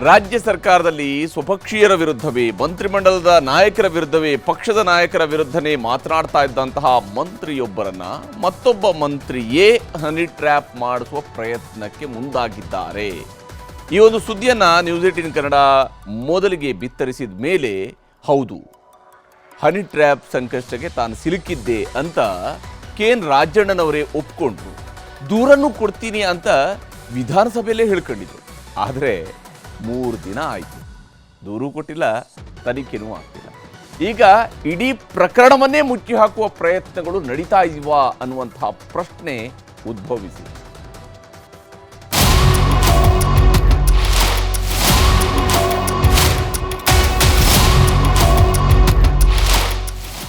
ರಾಜ್ಯ ಸರ್ಕಾರದಲ್ಲಿ ಸ್ವಪಕ್ಷೀಯರ ವಿರುದ್ಧವೇ ಮಂತ್ರಿಮಂಡಲದ ನಾಯಕರ ವಿರುದ್ಧವೇ, ಪಕ್ಷದ ನಾಯಕರ ವಿರುದ್ಧನೇ ಮಾತನಾಡ್ತಾ ಇದ್ದಂತಹ ಮಂತ್ರಿಯೊಬ್ಬರನ್ನ ಮತ್ತೊಬ್ಬ ಮಂತ್ರಿಯೇ ಹನಿ ಟ್ರ್ಯಾಪ್ ಮಾಡಿಸುವ ಪ್ರಯತ್ನಕ್ಕೆ ಮುಂದಾಗಿದ್ದಾರೆ. ಈ ಒಂದು ಸುದ್ದಿಯನ್ನು ನ್ಯೂಸ್ ಏಟಿನ್ ಕನ್ನಡ ಮೊದಲಿಗೆ ಬಿತ್ತರಿಸಿದ ಮೇಲೆ, ಹೌದು, ಹನಿ ಟ್ರ್ಯಾಪ್ ಸಂಕಷ್ಟಕ್ಕೆ ತಾನು ಸಿಲುಕಿದ್ದೆ ಅಂತ ಕೆ ಎನ್ ರಾಜಣ್ಣನವರೇ ಒಪ್ಕೊಂಡ್ರು. ದೂರನ್ನು ಕೊಡ್ತೀನಿ ಅಂತ ವಿಧಾನಸಭೆಯಲ್ಲೇ ಹೇಳ್ಕೊಂಡಿದ್ರು. ಆದರೆ ಮೂರು ದಿನ ಆಯಿತು. ದೂರು ಕೊಟ್ಟಿಲ್ಲ ತನಿಖೆನೂ ಆಗ್ತಿಲ್ಲ. ಈಗ ಇಡೀ ಪ್ರಕರಣವನ್ನೇ ಮುಚ್ಚಿ ಹಾಕುವ ಪ್ರಯತ್ನಗಳು ನಡೀತಾ ಇಲ್ವಾ ಅನ್ನುವಂತಹ ಪ್ರಶ್ನೆ ಉದ್ಭವಿಸಿದೆ.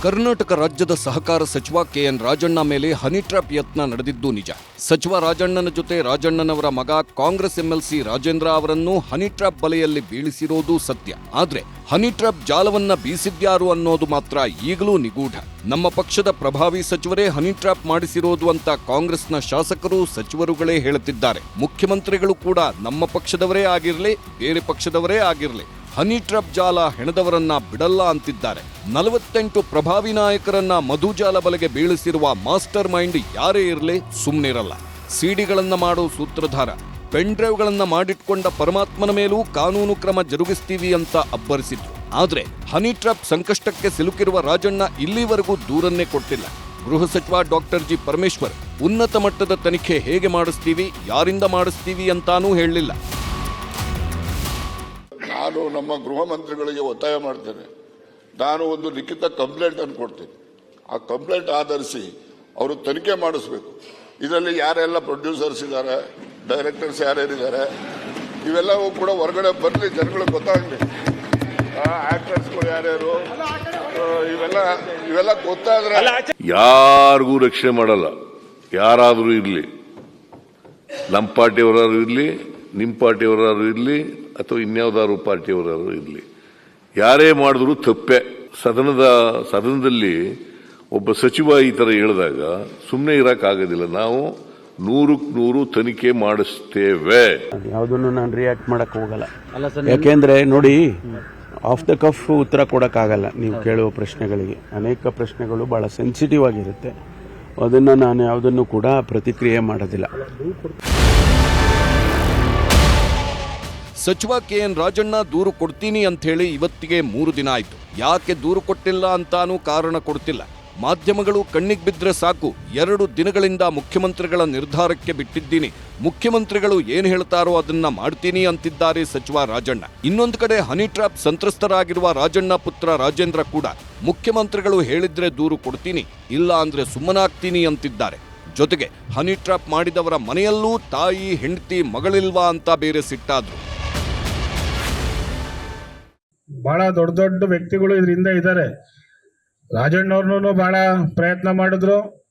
ಕರ್ನಾಟಕ ರಾಜ್ಯದ ಸಹಕಾರ ಸಚಿವ ಕೆಎನ್ ರಾಜಣ್ಣ ಮೇಲೆ ಹನಿ ಟ್ರ್ಯಾಪ್ ಯತ್ನ ನಡೆದಿದ್ದು ನಿಜ. ಸಚಿವ ರಾಜಣ್ಣನ ಜೊತೆ ರಾಜಣ್ಣನವರ ಮಗ ಕಾಂಗ್ರೆಸ್ ಎಂಎಲ್ಸಿ ರಾಜೇಂದ್ರ ಅವರನ್ನು ಹನಿ ಟ್ರಾಪ್ ಬಲೆಯಲ್ಲಿ ಬೀಳಿಸಿರೋದು ಸತ್ಯ. ಆದ್ರೆ ಹನಿ ಟ್ರ್ಯಾಪ್ ಜಾಲವನ್ನ ಬೀಸಿದ್ಯಾರು ಅನ್ನೋದು ಮಾತ್ರ ಈಗಲೂ ನಿಗೂಢ. ನಮ್ಮ ಪಕ್ಷದ ಪ್ರಭಾವಿ ಸಚಿವರೇ ಹನಿ ಟ್ರಾಪ್ ಮಾಡಿಸಿರೋದು ಅಂತ ಕಾಂಗ್ರೆಸ್ನ ಶಾಸಕರು ಸಚಿವರುಗಳೇ ಹೇಳುತ್ತಿದ್ದಾರೆ. ಮುಖ್ಯಮಂತ್ರಿಗಳು ಕೂಡ ನಮ್ಮ ಪಕ್ಷದವರೇ ಆಗಿರಲಿ, ಬೇರೆ ಪಕ್ಷದವರೇ ಆಗಿರಲಿ. ಹನಿ ಟ್ರಪ್ ಜಾಲ ಹೆಣದವರನ್ನ ಬಿಡಲ್ಲ ಅಂತಿದ್ದಾರೆ. ನಲವತ್ತೆಂಟು ಪ್ರಭಾವಿ ನಾಯಕರನ್ನ ಮಧುಜಾಲ ಬಲೆಗೆ ಬೀಳಿಸಿರುವ ಮಾಸ್ಟರ್ ಮೈಂಡ್ ಯಾರೇ ಇರಲಿ ಸುಮ್ಮನಿರಲ್ಲ ಸಿಡಿಗಳನ್ನ ಮಾಡೋ ಸೂತ್ರಧಾರ ಪೆನ್ ಡ್ರೈವ್ಗಳನ್ನ ಮಾಡಿಟ್ಕೊಂಡ ಪರಮಾತ್ಮನ ಮೇಲೂ ಕಾನೂನು ಕ್ರಮ ಜರುಗಿಸ್ತೀವಿ ಅಂತ ಅಬ್ಬರಿಸಿದ್ರು. ಆದ್ರೆ ಹನಿ ಟ್ರಪ್ ಸಂಕಷ್ಟಕ್ಕೆ ಸಿಲುಕಿರುವ ರಾಜಣ್ಣ ಇಲ್ಲಿವರೆಗೂ ದೂರನ್ನೇ ಕೊಟ್ಟಿಲ್ಲ. ಗೃಹ ಸಚಿವ ಡಾಕ್ಟರ್ ಜಿ ಪರಮೇಶ್ವರ್, ಉನ್ನತ ಮಟ್ಟದ ತನಿಖೆ ಹೇಗೆ ಮಾಡಿಸ್ತೀವಿ, ಯಾರಿಂದ ಮಾಡಿಸ್ತೀವಿ ಅಂತಾನೂ ಹೇಳಲಿಲ್ಲ ನಾನು ನಮ್ಮ ಗೃಹ ಮಂತ್ರಿಗಳಿಗೆ ಒತ್ತಾಯ ಮಾಡ್ತೇನೆ. ನಾನು ಒಂದು ಲಿಖಿತ ಕಂಪ್ಲೇಂಟ್ ಅನ್ನು ಕೊಡ್ತೀನಿ. ಆ ಕಂಪ್ಲೇಂಟ್ ಆಧರಿಸಿ ಅವರು ತನಿಖೆ ಮಾಡಿಸ್ಬೇಕು. ಇದರಲ್ಲಿ ಯಾರೆಲ್ಲ ಪ್ರೊಡ್ಯೂಸರ್ಸ್ ಇದ್ದಾರೆ, ಡೈರೆಕ್ಟರ್ಸ್ ಯಾರ್ಯಾರಿದ್ದಾರೆ, ಇವೆಲ್ಲವೂ ಕೂಡ ಹೊರಗಡೆ ಬರಲಿ ಜನಗಳಿಗೆ ಗೊತ್ತಾಗಲಿ. ಆಕ್ಟರ್ಸ್ಗಳು ಯಾರ್ಯಾರು ಇವೆಲ್ಲ ಇವೆಲ್ಲ ಗೊತ್ತಾದ್ರೆ ಯಾರಿಗೂ ರಕ್ಷಣೆ ಮಾಡಲ್ಲ. ಯಾರಾದರೂ ಇರಲಿ. ನಮ್ಮ ಪಾರ್ಟಿಯವರಾದ್ರು ಇರಲಿ, ನಿಮ್ಮ ಪಾರ್ಟಿಯವರಾದ್ರು ಇರಲಿ ಅಥವಾ ಇನ್ಯಾವುದಾದ್ರು ಪಾರ್ಟಿಯವರಾದ್ರು ಇರಲಿ. ಯಾರೇ ಮಾಡಿದ್ರು ತಪ್ಪೆ. ಸದನದ ಸದನದಲ್ಲಿ ಒಬ್ಬ ಸಚಿವ ಈ ಥರ ಹೇಳಿದಾಗ ಸುಮ್ಮನೆ ಇರೋಕ್ಕಾಗೋದಿಲ್ಲ ನಾವು ನೂರಕ್ಕೆ ನೂರು ತನಿಖೆ ಮಾಡಿಸ್ತೇವೆ. ಯಾವುದನ್ನು ನಾನು ರಿಯಾಕ್ಟ್ ಮಾಡಕ್ ಹೋಗಲ್ಲ. ಯಾಕೆಂದರೆ ನೋಡಿ ಆಫ್ ದ ಕಫ್ ಉತ್ತರ ಕೊಡೋಕ್ಕಾಗಲ್ಲ ನೀವು ಕೇಳುವ ಪ್ರಶ್ನೆಗಳಿಗೆ. ಅನೇಕ ಪ್ರಶ್ನೆಗಳು ಬಹಳ ಸೆನ್ಸಿಟಿವ್ ಆಗಿರುತ್ತೆ. ಅದನ್ನು ನಾನು ಯಾವುದನ್ನು ಕೂಡ ಪ್ರತಿಕ್ರಿಯೆ ಮಾಡೋದಿಲ್ಲ. ಸಚಿವ ಕೆಎನ್ ರಾಜಣ್ಣ ದೂರು ಕೊಡ್ತೀನಿ ಅಂತ ಹೇಳಿ ಇವತ್ತಿಗೆ ಮೂರು ದಿನ ಆಯ್ತು. ಯಾಕೆ ದೂರು ಕೊಟ್ಟಿಲ್ಲ ಅಂತಾನೂ ಕಾರಣ ಕೊಡ್ತಿಲ್ಲ. ಮಾಧ್ಯಮಗಳು ಕಣ್ಣಿಗೆ ಬಿದ್ರೆ ಸಾಕು. ಎರಡು ದಿನಗಳಿಂದ ಮುಖ್ಯಮಂತ್ರಿಗಳ ನಿರ್ಧಾರಕ್ಕೆ ಬಿಟ್ಟಿದ್ದೀನಿ. ಮುಖ್ಯಮಂತ್ರಿಗಳು ಏನು ಹೇಳ್ತಾರೋ ಅದನ್ನ ಮಾಡ್ತೀನಿ ಅಂತಿದ್ದಾರೆ ಸಚಿವ ರಾಜಣ್ಣ. ಇನ್ನೊಂದು ಕಡೆ ಹನಿ ಟ್ರಾಪ್ ಸಂತ್ರಸ್ತರಾಗಿರುವ ರಾಜಣ್ಣ ಪುತ್ರ ರಾಜೇಂದ್ರ ಕೂಡ ಮುಖ್ಯಮಂತ್ರಿಗಳು ಹೇಳಿದ್ರೆ ದೂರು ಕೊಡ್ತೀನಿ, ಇಲ್ಲ ಅಂದ್ರೆ ಸುಮ್ಮನಾಗ್ತೀನಿ ಅಂತಿದ್ದಾರೆ. ಜೊತೆಗೆ ಹನಿ ಟ್ರಾಪ್ ಮಾಡಿದವರ ಮನೆಯಲ್ಲೂ ತಾಯಿ, ಹೆಂಡತಿ, ಮಗಳಿಲ್ವಾ ಅಂತ ಬೇರೆ ಸಿಟ್ಟಾದ್ರು. ಬಹಳ ದೊಡ್ಡ ದೊಡ್ಡ ವ್ಯಕ್ತಿಗಳು ಇದರಿಂದ ಇದ್ದಾರೆ. ರಾಜಣ್ಣವ್ರನ್ನೂ ಬಹಳ ಪ್ರಯತ್ನ ಮಾಡಿದ್ರು.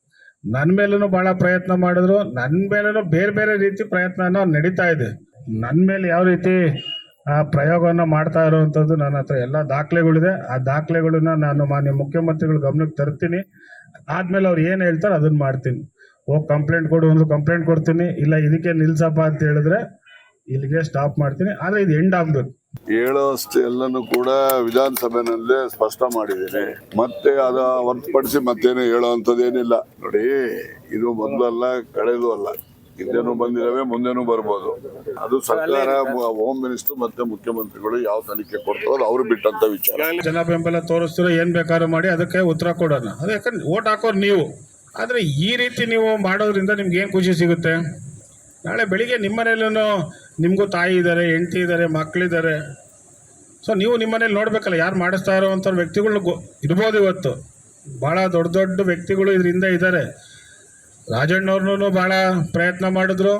ನನ್ನ ಮೇಲೂ ಬಹಳ ಪ್ರಯತ್ನ ಮಾಡಿದ್ರು. ನನ್ನ ಮೇಲೂ ಬೇರೆ ಬೇರೆ ರೀತಿ ಪ್ರಯತ್ನ ನಡೀತಾ ಇದೆ. ನನ್ನ ಮೇಲೆ ಯಾವ ರೀತಿ, ಆ, ಪ್ರಯೋಗವನ್ನು ಮಾಡ್ತಾ ಇರುವಂಥದ್ದು ನನ್ನ ಹತ್ರ ಎಲ್ಲ ದಾಖಲೆಗಳಿದೆ. ಆ ದಾಖಲೆಗಳನ್ನ ನಾನು ಮಾನ್ಯ ಮುಖ್ಯಮಂತ್ರಿಗಳ ಗಮನಕ್ಕೆ ತರ್ತೀನಿ. ಆದ್ಮೇಲೆ ಅವ್ರು ಏನು ಹೇಳ್ತಾರೆ ಅದನ್ನ ಮಾಡ್ತೀನಿ. ಹೋಗಿ ಕಂಪ್ಲೇಂಟ್ ಕೊಡು, ಒಂದು ಕಂಪ್ಲೇಂಟ್ ಕೊಡ್ತೀನಿ. ಇಲ್ಲ, ಇದಕ್ಕೆ ನಿಲ್ಸಪ್ಪ ಅಂತ ಹೇಳಿದ್ರೆ ಇಲ್ಲಿಗೆ ಸ್ಟಾಪ್ ಮಾಡ್ತೀನಿ. ಆದರೆ ಇದು ಎಂಡ್ ಆಗಬೇಕು. ಹೇಳೋಷ್ಟು ಎಲ್ಲನೂ ಕೂಡ ವಿಧಾನಸಭೆನಲ್ಲೇ ಸ್ಪಷ್ಟ ಮಾಡಿದ್ದೀನಿ. ಮತ್ತೆ ಅದ ಹೊರತುಪಡಿಸಿ ಮತ್ತೇನು ಏನಿಲ್ಲ ನೋಡಿ, ಇದು ಮೊದಲಲ್ಲ ಕಳೆದು ಅಲ್ಲ. ಹಿಂದೆನೂ ಬಂದಿದ್ದಾವೆ ಮುಂದೆನೂ ಬರ್ಬೋದು. ಅದು ಸರ್ಕಾರ ಹೋಮ್ ಮಿನಿಸ್ಟರ್ ಮತ್ತೆ ಮುಖ್ಯಮಂತ್ರಿಗಳು ಯಾವ ತನಿಖೆ ಕೊಡ್ತಾರೋ ಅವ್ರು ಬಿಟ್ಟಂತ ವಿಚಾರ. ಜನ ಬೆಂಬಲ ತೋರಿಸ್ತಿರೋ ಏನ್ ಬೇಕಾದ್ರೂ ಮಾಡಿ, ಅದಕ್ಕೆ ಉತ್ತರ ಕೊಡೋಣ. ಅದೇ ಯಾಕಂದ್ರೆ, ಓಟ್ ಹಾಕೋರು ನೀವು. ಆದ್ರೆ ಈ ರೀತಿ ನೀವು ಮಾಡೋದ್ರಿಂದ ನಿಮ್ಗೆ ಏನ್ ಖುಷಿ ಸಿಗುತ್ತೆ? ನಾಳೆ ಬೆಳಿಗ್ಗೆ ನಿಮ್ಮ ಮನೇಲೂ ನಿಮಗೂ ತಾಯಿ ಇದ್ದಾರೆ ಹೆಂಡತಿ ಇದ್ದಾರೆ ಮಕ್ಕಳಿದ್ದಾರೆ ಸೊ ನೀವು ನಿಮ್ಮ ಮನೇಲಿ ನೋಡಬೇಕಲ್ಲ, ಯಾರು ಮಾಡಿಸ್ತಾ ಇರೋವಂಥ ವ್ಯಕ್ತಿಗಳು ಇರ್ಬೋದು ಇವತ್ತು. ಭಾಳ ದೊಡ್ಡ ದೊಡ್ಡ ವ್ಯಕ್ತಿಗಳು ಇದರಿಂದ ಇದ್ದಾರೆ ರಾಜಣ್ಣವ್ರನ್ನೂ ಭಾಳ ಪ್ರಯತ್ನ ಮಾಡಿದ್ರು.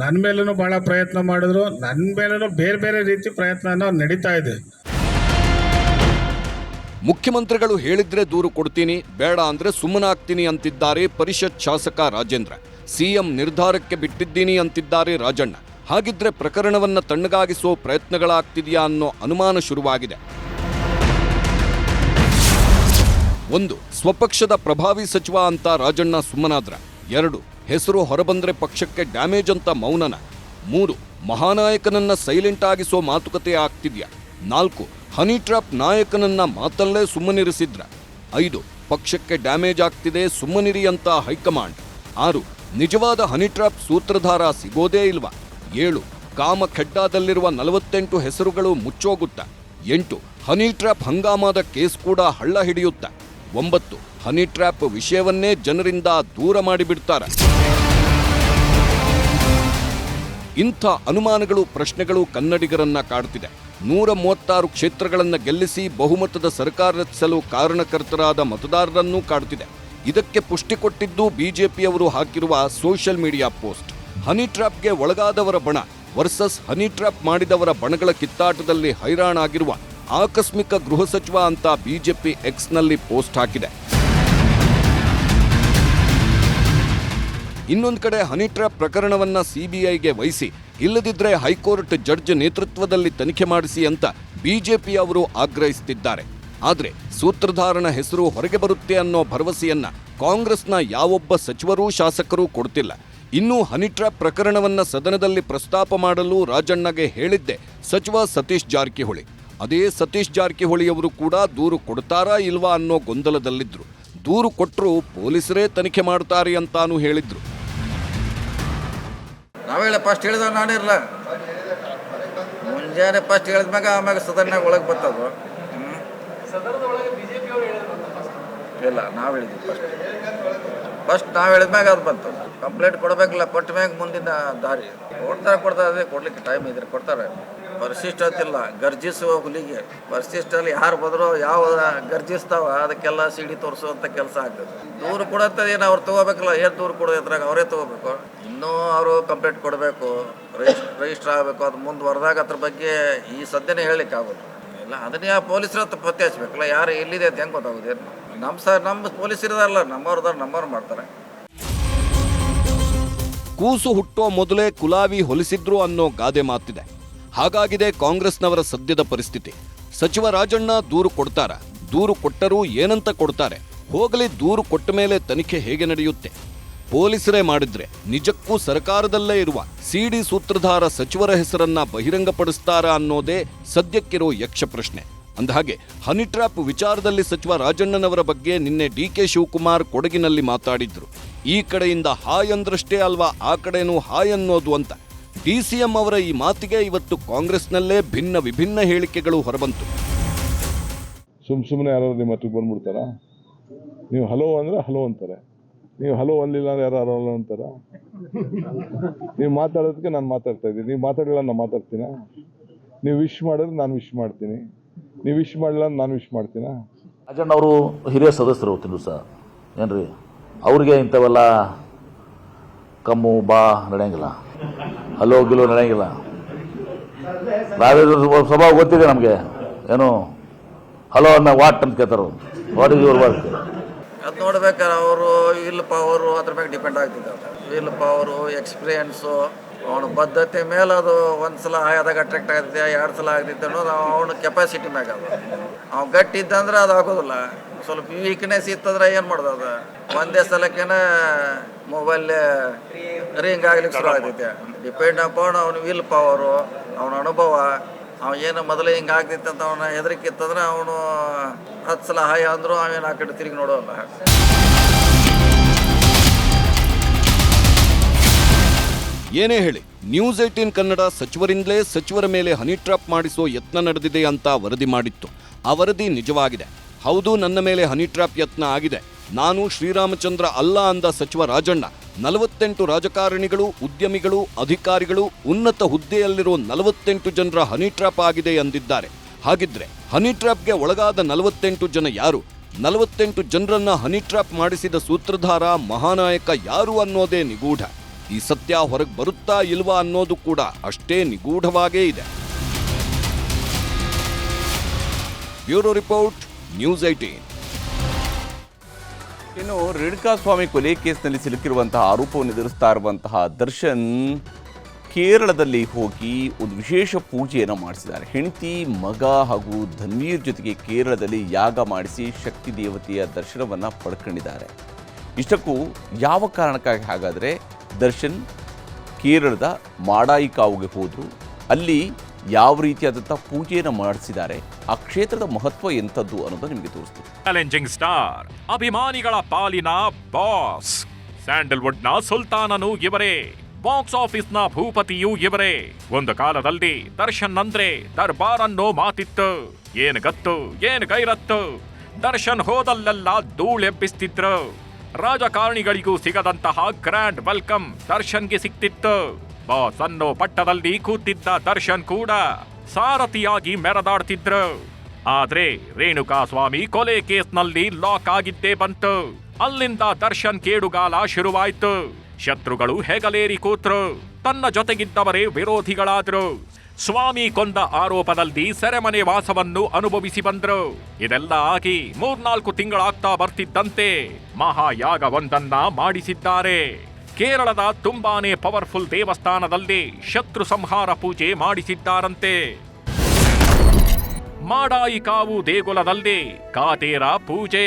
ನನ್ನ ಮೇಲೂ ಭಾಳ ಪ್ರಯತ್ನ ಮಾಡಿದ್ರು. ನನ್ನ ಮೇಲೂ ಬೇರೆ ಬೇರೆ ರೀತಿ ಪ್ರಯತ್ನ ನಡೀತಾ ಇದೆ. ಮುಖ್ಯಮಂತ್ರಿಗಳು ಹೇಳಿದ್ರೆ ದೂರು ಕೊಡ್ತೀನಿ, ಬೇಡ ಅಂದ್ರೆ ಸುಮ್ಮನಾಗ್ತೀನಿ ಅಂತಿದ್ದಾರೆ ಪರಿಷತ್ ಶಾಸಕ ರಾಜೇಂದ್ರ. ಸಿಎಂ ನಿರ್ಧಾರಕ್ಕೆ ಬಿಟ್ಟಿದ್ದೀನಿ ಅಂತಿದ್ದಾರೆ ರಾಜಣ್ಣ. ಹಾಗಿದ್ರೆ ಪ್ರಕರಣವನ್ನ ತಣ್ಣಗಾಗಿಸೋ ಪ್ರಯತ್ನಗಳಾಗ್ತಿದೆಯಾ ಅನ್ನೋ ಅನುಮಾನ ಶುರುವಾಗಿದೆ. ಒಂದು, ಸ್ವಪಕ್ಷದ ಪ್ರಭಾವಿ ಸಚಿವ ಅಂತ ರಾಜಣ್ಣ ಸುಮ್ಮನಾದ್ರ. ಎರಡು, ಹೆಸರು ಹೊರಬಂದ್ರೆ ಪಕ್ಷಕ್ಕೆ ಡ್ಯಾಮೇಜ್ ಅಂತ ಮೌನನ. ಮೂರು, ಮಹಾನಾಯಕನನ್ನ ಸೈಲೆಂಟ್ ಆಗಿಸೋ ಮಾತುಕತೆ ಆಗ್ತಿದ್ಯಾ. ನಾಲ್ಕು, ಹನಿ ಟ್ರಾಪ್ ನಾಯಕನನ್ನ ಮಾತಲ್ಲೇ ಸುಮ್ಮನಿರಿಸಿದ್ರ. ಐದು, ಪಕ್ಷಕ್ಕೆ ಡ್ಯಾಮೇಜ್ ಆಗ್ತಿದೆ ಸುಮ್ಮನಿರಿ ಅಂತ ಹೈಕಮಾಂಡ್. ಆರು ನಿಜವಾದ ಹನಿ ಟ್ರಾಪ್ ಸೂತ್ರಧಾರ ಸಿಗೋದೇ ಇಲ್ವಾ? ಏಳು ಕಾಮ ಖೆಡ್ಡಾದಲ್ಲಿರುವ ನಲವತ್ತೆಂಟು ಹೆಸರುಗಳು ಮುಚ್ಚೋಗುತ್ತ. ಎಂಟು ಹನಿ ಟ್ರ್ಯಾಪ್ ಹಂಗಾಮದ ಕೇಸ್ ಕೂಡ ಹಳ್ಳ ಹಿಡಿಯುತ್ತ. ಒಂಬತ್ತು ಹನಿ ಟ್ರ್ಯಾಪ್ ವಿಷಯವನ್ನೇ ಜನರಿಂದ ದೂರ ಮಾಡಿಬಿಡ್ತಾರೆ. ಇಂಥ ಅನುಮಾನಗಳು ಪ್ರಶ್ನೆಗಳು ಕನ್ನಡಿಗರನ್ನ ಕಾಡ್ತಿದೆ. ನೂರ ಮೂವತ್ತಾರು ಕ್ಷೇತ್ರಗಳನ್ನು ಗೆಲ್ಲಿಸಿ ಬಹುಮತದ ಸರ್ಕಾರ ರಚಿಸಲು ಕಾರಣಕರ್ತರಾದ ಮತದಾರರನ್ನೂ ಕಾಡ್ತಿದೆ. ಇದಕ್ಕೆ ಪುಷ್ಟಿ ಕೊಟ್ಟಿದ್ದು ಬಿಜೆಪಿಯವರು ಹಾಕಿರುವ ಸೋಷಿಯಲ್ ಮೀಡಿಯಾ ಪೋಸ್ಟ್. ಹನಿ ಟ್ರ್ಯಾಪ್ಗೆ ಒಳಗಾದವರ ಬಣ ವರ್ಸಸ್ ಹನಿ ಟ್ರ್ಯಾಪ್ ಮಾಡಿದವರ ಬಣಗಳ ಕಿತ್ತಾಟದಲ್ಲಿ ಹೈರಾಣಾಗಿರುವ ಆಕಸ್ಮಿಕ ಗೃಹ ಸಚಿವ ಅಂತ ಬಿಜೆಪಿ ಎಕ್ಸ್ನಲ್ಲಿ ಪೋಸ್ಟ್ ಹಾಕಿದೆ. ಇನ್ನೊಂದು ಕಡೆ ಹನಿ ಟ್ರ್ಯಾಪ್ ಪ್ರಕರಣವನ್ನ ಸಿಬಿಐಗೆ ವಹಿಸಿ, ಇಲ್ಲದಿದ್ರೆ ಹೈಕೋರ್ಟ್ ಜಡ್ಜ್ ನೇತೃತ್ವದಲ್ಲಿ ತನಿಖೆ ಮಾಡಿಸಿ ಅಂತ ಬಿಜೆಪಿ ಅವರು ಆಗ್ರಹಿಸುತ್ತಿದ್ದಾರೆ ಆದ್ರೆ ಸೂತ್ರಧಾರನ ಹೆಸರು ಹೊರಗೆ ಬರುತ್ತೆ ಅನ್ನೋ ಭರವಸೆಯನ್ನು ಕಾಂಗ್ರೆಸ್ನ ಯಾವೊಬ್ಬ ಸಚಿವರೂ ಶಾಸಕರೂ ಕೊಡ್ತಿಲ್ಲ. ಇನ್ನು ಹನಿ ಪ್ರಕರಣವನ್ನು ಸದನದಲ್ಲಿ ಪ್ರಸ್ತಾಪ ಮಾಡಲು ರಾಜಣ್ಣಗೆ ಹೇಳಿದ್ದೆ ಸಚಿವ ಸತೀಶ್ ಜಾರಕಿಹೊಳಿ. ಅದೇ ಸತೀಶ್ ಜಾರಕಿಹೊಳಿಯವರು ಕೂಡ ದೂರು ಕೊಡ್ತಾರಾ ಇಲ್ವಾ ಅನ್ನೋ ಗೊಂದಲದಲ್ಲಿದ್ದರು ದೂರು ಕೊಟ್ಟರು ಪೊಲೀಸರೇ ತನಿಖೆ ಮಾಡ್ತಾರೆ ಅಂತಾನೂ ಹೇಳಿದ್ರು. ನಾವೇಳ ಫಸ್ಟ್ ಹೇಳಿದ ನಾನು ಇರಲ್ಲ ಮುಂಜಾನೆ ಫಸ್ಟ್ ಹೇಳಿದ್ಮ್ಯಾಗ ಆಮ್ಯಾಗ ಸದನ್ಯಾಗ ಒಳಗೆ ಬರ್ತದು. ಇಲ್ಲ, ನಾವು ಹೇಳಿದ್ವಿ ಫಸ್ಟ್ ಫಸ್ಟ್ ನಾವು ಹೇಳಿದ್ಮ್ಯಾಗ ಅದು ಬಂತು. ಕಂಪ್ಲೇಂಟ್ ಕೊಡಬೇಕಲ್ಲ, ಕೊಟ್ಟ ಮ್ಯಾಗ ಮುಂದಿನ ದಾರಿ. ಕೊಡ್ತಾರೆ ಕೊಡ್ತಾರೆ, ಅದೇ ಕೊಡ್ಲಿಕ್ಕೆ ಟೈಮ್ ಇದ್ರೆ ಕೊಡ್ತಾರೆ. ಪರಿಶಿಷ್ಟ ಅಂತಿಲ್ಲ, ಗರ್ಜಿಸುವ ಹುಲಿಗೆ. ಪರಿಶಿಷ್ಟಲ್ಲಿ ಯಾರು ಬಂದ್ರು ಯಾವ ಗರ್ಜಿಸ್ತಾವ, ಅದಕ್ಕೆಲ್ಲ ಸಿಡಿ ತೋರಿಸುವಂತ ಕೆಲಸ ಆಗ್ತದೆ. ದೂರು ಕೊಡಂತ ಏನು ಅವ್ರು ತಗೋಬೇಕಲ್ಲ, ಏನು ದೂರು ಕೊಡೋದ್ರಾಗ ಅವರೇ ತಗೋಬೇಕು. ಇನ್ನೂ ಅವರು ಕಂಪ್ಲೇಂಟ್ ಕೊಡಬೇಕು ರಿಜಿಸ್ಟರ್ ಆಗಬೇಕು, ಅದು ಮುಂದುವರೆದಾಗ ಅದ್ರ ಬಗ್ಗೆ ಈ ಸದ್ಯನೇ ಹೇಳಲಿಕ್ಕೆ ಆಗೋದು ಇಲ್ಲ ಅದನ್ನ ಯಾವ ಪೊಲೀಸರ ಹತ್ರ ಪತ್ತೆ ಹಚ್ಬೇಕಲ್ಲ ಯಾರು ಎಲ್ಲಿದೆ ಅಂತ ಹೆಂಗೆ ಗೊತ್ತಾಗುತ್ತೆ ನಮ್ಮ ಸರ್ ನಮ್ಮ ಪೊಲೀಸ್ ಇರೋದಲ್ಲ ನಮ್ಮವ್ರದಾರ ನಮ್ಮವ್ರು ಮಾಡ್ತಾರೆ. ಕೂಸು ಹುಟ್ಟೋ ಮೊದಲೇ ಕುಲಾವಿ ಹೊಲಿಸಿದ್ರು ಅನ್ನೋ ಗಾದೆ ಮಾತಿದೆ. ಹಾಗಾಗಿದೆ ಕಾಂಗ್ರೆಸ್ನವರ ಸದ್ಯದ ಪರಿಸ್ಥಿತಿ. ಸಚಿವ ರಾಜಣ್ಣ ದೂರು ಕೊಡ್ತಾರ? ದೂರು ಕೊಟ್ಟರೂ ಏನಂತ ಕೊಡ್ತಾರೆ? ಹೋಗಲಿ, ದೂರು ಕೊಟ್ಟ ಮೇಲೆ ತನಿಖೆ ಹೇಗೆ ನಡೆಯುತ್ತೆ? ಪೊಲೀಸರೇ ಮಾಡಿದ್ರೆ ನಿಜಕ್ಕೂ ಸರ್ಕಾರದಲ್ಲೇ ಇರುವ ಸಿಡಿ ಸೂತ್ರಧಾರ ಸಚಿವರ ಹೆಸರನ್ನ ಬಹಿರಂಗಪಡಿಸ್ತಾರಾ ಅನ್ನೋದೇ ಸದ್ಯಕ್ಕಿರೋ ಯಕ್ಷ ಪ್ರಶ್ನೆ. ಅಂದಹಾಗೆ, ಹನಿ ಟ್ರ್ಯಾಪ್ ವಿಚಾರದಲ್ಲಿ ಸಚಿವ ರಾಜಣ್ಣನವರ ಬಗ್ಗೆ ನಿನ್ನೆ ಡಿ ಕೆ ಶಿವಕುಮಾರ್ ಕೊಡಗಿನಲ್ಲಿ ಮಾತಾಡಿದ್ರು. ಈ ಕಡೆಯಿಂದ ಹಾಯ್ ಅಂದ್ರಷ್ಟೇ ಅಲ್ವಾ, ಆ ಕಡೆನೂ ಹಾಯ್ ಅನ್ನೋದು ಅಂತ. ಡಿ ಸಿ ಎಂ ಅವರ ಈ ಮಾತಿಗೆ ಇವತ್ತು ಕಾಂಗ್ರೆಸ್ನಲ್ಲೇ ಭಿನ್ನ ವಿಭಿನ್ನ ಹೇಳಿಕೆಗಳು ಹೊರಬಂತು. ಸುಮ್ ಸುಮ್ಮನೆ ಯಾರು ನಿಮ್ಮ ಹತ್ರಕ್ಕೆ ಬಂದ್ಬಿಡ್ತಾರಾ? ನೀವು ಹಲೋ ಅಂದರೆ ಹಲೋ ಅಂತಾರೆ. ನೀವು ಹಲೋ ಅಲ್ಲಿಲ್ಲ ಅಂದ್ರೆ ಯಾರು ಹಲೋ ಅಂತಾರ? ನೀವು ಮಾತಾಡೋದಕ್ಕೆ ನಾನು ಮಾತಾಡ್ತಾ ಇದ್ದೀನಿ. ನೀವು ಮಾತಾಡಲಿಲ್ಲ ನಾನು ಮಾತಾಡ್ತೀನ? ನೀವು ವಿಶ್ ಮಾಡಿದ್ರೆ ನಾನು ವಿಶ್ ಮಾಡ್ತೀನಿ. ನೀವು ವಿಶ್ ಮಾಡಲಿಲ್ಲ ನಾನು ವಿಶ್ ಮಾಡ್ತೀನ? ರಾಜಣ್ಣ ಅವರು ಹಿರಿಯ ಸದಸ್ಯರು ಅವತ್ತಿನ ದಿವಸ. ಏನ್ರಿ? ಅವ್ರಿಗೆ ಇಂಥವೆಲ್ಲ ಕಮ್ಮು, ಬಾ, ನಡೆಯಂಗಿಲ್ಲ. ಹಲೋ, ಗಿಲೋ ನಡೆಯಂಗಿಲ್ಲ. ನಾವೇ ಸ್ವಭಾವ ಗೊತ್ತಿದೆ ನಮಗೆ. ಏನು? ಹಲೋ ಅನ್ನ ವಾಟ್ ಅಂತ ಕೇಳ್ತಾರೆ ವಾಟ್ ಇಸ್ ಯುವರ್ ಅದು ನೋಡ್ಬೇಕಾದ್ರೆ ಅವರು ವಿಲ್ ಪವರು ಅದ್ರ ಮೇಲೆ ಡಿಪೆಂಡ್ ಆಗ್ತಿದ್ದ ವಿಲ್ ಪವರು ಎಕ್ಸ್ಪೀರಿಯನ್ಸು ಅವನ ಬದ್ಧತೆ ಮೇಲೆ ಅದು ಒಂದು ಸಲ ಅಟ್ರಾಕ್ಟ್ ಆಗ್ತೈತೆ ಎರಡು ಸಲ ಆಗ್ತೈತೆ ಅನ್ನೋದು ಅವನ ಕೆಪಾಸಿಟಿ ಮ್ಯಾಗ ಅದು. ಅವ್ನು ಗಟ್ಟಿ ಇದ್ದಂದ್ರೆ ಅದು ಆಗೋದಿಲ್ಲ. ಸ್ವಲ್ಪ ವೀಕ್ನೆಸ್ ಇತ್ತಂದ್ರೆ ಏನು ಮಾಡೋದು ಅದು? ಒಂದೇ ಸಲಕ್ಕೇನೆ ಮೊಬೈಲ್ ರಿಂಗ್ ಆಗ್ಲಿಕ್ಕೆ ಶುರು ಆಗ್ತೈತೆ. ಡಿಪೆಂಡ್ ಅಪಾನ್ ಅವನ ವಿಲ್ ಪವರು ಅವನ ಅನುಭವ. ಅವ ಏನು ಮೊದಲೇ ಹಿಂಗೆ ಆಗ್ತೈತೆ ಅಂತ ಅವನ ಹೆದರಿಕಿತ್ತಂದ್ರೆ ಅವನು ಹತ್ತು ಸಲ ಹಾಯ್ ಅಂದರು ಅವೇನು ಆ ಕಡೆ ತಿರುಗಿ ನೋಡೋಲ್ಲ. ಏನೇ ಹೇಳಿ ನ್ಯೂಸ್ ಏಟೀನ್ ಕನ್ನಡ ಸಚಿವರಿಂದಲೇ ಸಚಿವರ ಮೇಲೆ ಹನಿ ಟ್ರಾಪ್ ಮಾಡಿಸೋ ಯತ್ನ ನಡೆದಿದೆ ಅಂತ ವರದಿ ಮಾಡಿತ್ತು. ಆ ವರದಿ ನಿಜವಾಗಿದೆ. ಹೌದು, ನನ್ನ ಮೇಲೆ ಹನಿ ಟ್ರಾಪ್ ಯತ್ನ ಆಗಿದೆ. ನಾನು ಶ್ರೀರಾಮಚಂದ್ರ ಅಲ್ಲ ಅಂದ ಸಚಿವ ರಾಜಣ್ಣ. ನಲವತ್ತೆಂಟು ರಾಜಕಾರಣಿಗಳು, ಉದ್ಯಮಿಗಳು, ಅಧಿಕಾರಿಗಳು ಉನ್ನತ ಹುದ್ದೆಯಲ್ಲಿರುವ ನಲವತ್ತೆಂಟು ಜನರ ಹನಿ ಟ್ರಾಪ್ ಆಗಿದೆ ಎಂದಿದ್ದಾರೆ. ಹಾಗಿದ್ರೆ ಹನಿ ಟ್ರಾಪ್ಗೆ ಒಳಗಾದ ನಲವತ್ತೆಂಟು ಜನ ಯಾರು? ನಲವತ್ತೆಂಟು ಜನರನ್ನ ಹನಿ ಟ್ರಾಪ್ ಮಾಡಿಸಿದ ಸೂತ್ರಧಾರ, ಮಹಾನಾಯಕ ಯಾರು ಅನ್ನೋದೇ ನಿಗೂಢ. ಈ ಸತ್ಯ ಹೊರಗೆ ಬರುತ್ತಾ ಇಲ್ವಾ ಅನ್ನೋದು ಕೂಡ ಅಷ್ಟೇ ನಿಗೂಢವಾಗೇ ಇದೆ. ಬ್ಯೂರೋ ರಿಪೋರ್ಟ್, ನ್ಯೂಸ್ ಐಟೀನ್ ಇನ್ನು ರೇಣುಕಾ ಸ್ವಾಮಿ ಕೊಲೆ ಕೇಸ್ನಲ್ಲಿ ಸಿಲುಕಿರುವಂತಹ ಆರೋಪವನ್ನು ಎದುರಿಸ್ತಾ ಇರುವಂತಹ ದರ್ಶನ್ ಕೇರಳದಲ್ಲಿ ಹೋಗಿ ಒಂದು ವಿಶೇಷ ಪೂಜೆಯನ್ನು ಮಾಡಿಸಿದ್ದಾರೆ. ಹೆಂಡತಿ, ಮಗ ಹಾಗೂ ಧನ್ವೀರ್ ಜೊತೆಗೆ ಕೇರಳದಲ್ಲಿ ಯಾಗ ಮಾಡಿಸಿ ಶಕ್ತಿ ದೇವತೆಯ ದರ್ಶನವನ್ನು ಪಡ್ಕೊಂಡಿದ್ದಾರೆ. ಇಷ್ಟಕ್ಕೂ ಯಾವ ಕಾರಣಕ್ಕಾಗಿ ಹಾಗಾದರೆ ದರ್ಶನ್ ಕೇರಳದ ಮಾಡಾಯಿಕಾವುಗೆ ಹೋದರು. ಅಲ್ಲಿ ಯಾವ ರೀತಿಯಾದಂಥ ಪೂಜೆಯನ್ನು ಮಾಡಿಸಿದ್ದಾರೆ, ಆ ಕ್ಷೇತ್ರದ ಮಹತ್ವ ಎಂಥದ್ದು ಅನ್ನೋದು ನಿಮಗೆ ತೋರಿಸ್ತೀವಿ ಚಾಲೆಂಜಿಂಗ್ ಸ್ಟಾರ್ ಅಭಿಮಾನಿಗಳ ಪಾಲಿನ ಬಾಸ್ ಸ್ಯಾಂಡಲ್ವುಡ್ನ ಸುಲ್ತಾನನು ಇವರೇ ಬಾಕ್ಸ್ ಆಫೀಸ್ನ ಭೂಪತಿಯೂ ಇವರೇ. ಒಂದು ಕಾಲದಲ್ಲಿ ದರ್ಶನ್ ಅಂದ್ರೆ ದರ್ಬಾರ್ ಅನ್ನೋ ಮಾತಿತ್ತು. ಏನ್ ಗತ್ತು, ಏನ್ ಗೈರತ್ತು? ದರ್ಶನ್ ಹೋದಲ್ಲೆಲ್ಲ ಧೂಳೆಬ್ಬಿಸ್ತಿದ್ರು ರಾಜಕಾರಣಿಗಳಿಗೂ ಸಿಗದಂತಹ ಗ್ರ್ಯಾಂಡ್ ವೆಲ್ಕಮ್ ದರ್ಶನ್ಗೆ ಸಿಕ್ತಿತ್ತು. ಬಾಸ್ ಅನ್ನೋ ಪಟ್ಟದಲ್ಲಿ ಕೂತಿದ್ದ ದರ್ಶನ್ ಕೂಡ ಸಾರಥಿಯಾಗಿ ಮೆರೆದಾಡ್ತಿದ್ರು. ಆದ್ರೆ ರೇಣುಕಾ ಸ್ವಾಮಿ ಕೊಲೆ ಕೇಸ್ನಲ್ಲಿ ಲಾಕ್ ಆಗಿದ್ದೇ ಬಂತು. ಅಲ್ಲಿಂದ ದರ್ಶನ್ ಕೇಡುಗಾಲ ಶುರುವಾಯ್ತು. ಶತ್ರುಗಳು ಹೆಗಲೇರಿ ಕೂತ್ರು. ತನ್ನ ಜೊತೆಗಿದ್ದವರೇ ವಿರೋಧಿಗಳಾದ್ರು. ಸ್ವಾಮಿ ಕೊಂದ ಆರೋಪದಲ್ಲಿ ಸೆರೆಮನೆ ವಾಸವನ್ನು ಅನುಭವಿಸಿ ಬಂದ್ರು. ಇದೆಲ್ಲ ಆಗಿ ಮೂರ್ನಾಲ್ಕು ತಿಂಗಳಾಗ್ತಾ ಬರ್ತಿದ್ದಂತೆ ಮಹಾಯಾಗವೊಂದನ್ನ ಮಾಡಿಸಿದ್ದಾರೆ. ಕೇರಳದ ತುಂಬಾನೇ ಪವರ್ಫುಲ್ ದೇವಸ್ಥಾನದಲ್ಲಿ ಶತ್ರು ಸಂಹಾರ ಪೂಜೆ ಮಾಡಿಸಿದ್ದಾರಂತೆ. ಮಾಡಾಯಿಕಾವು ದೇಗುಲದಲ್ಲಿ ಕಾತೇರ ಪೂಜೆ.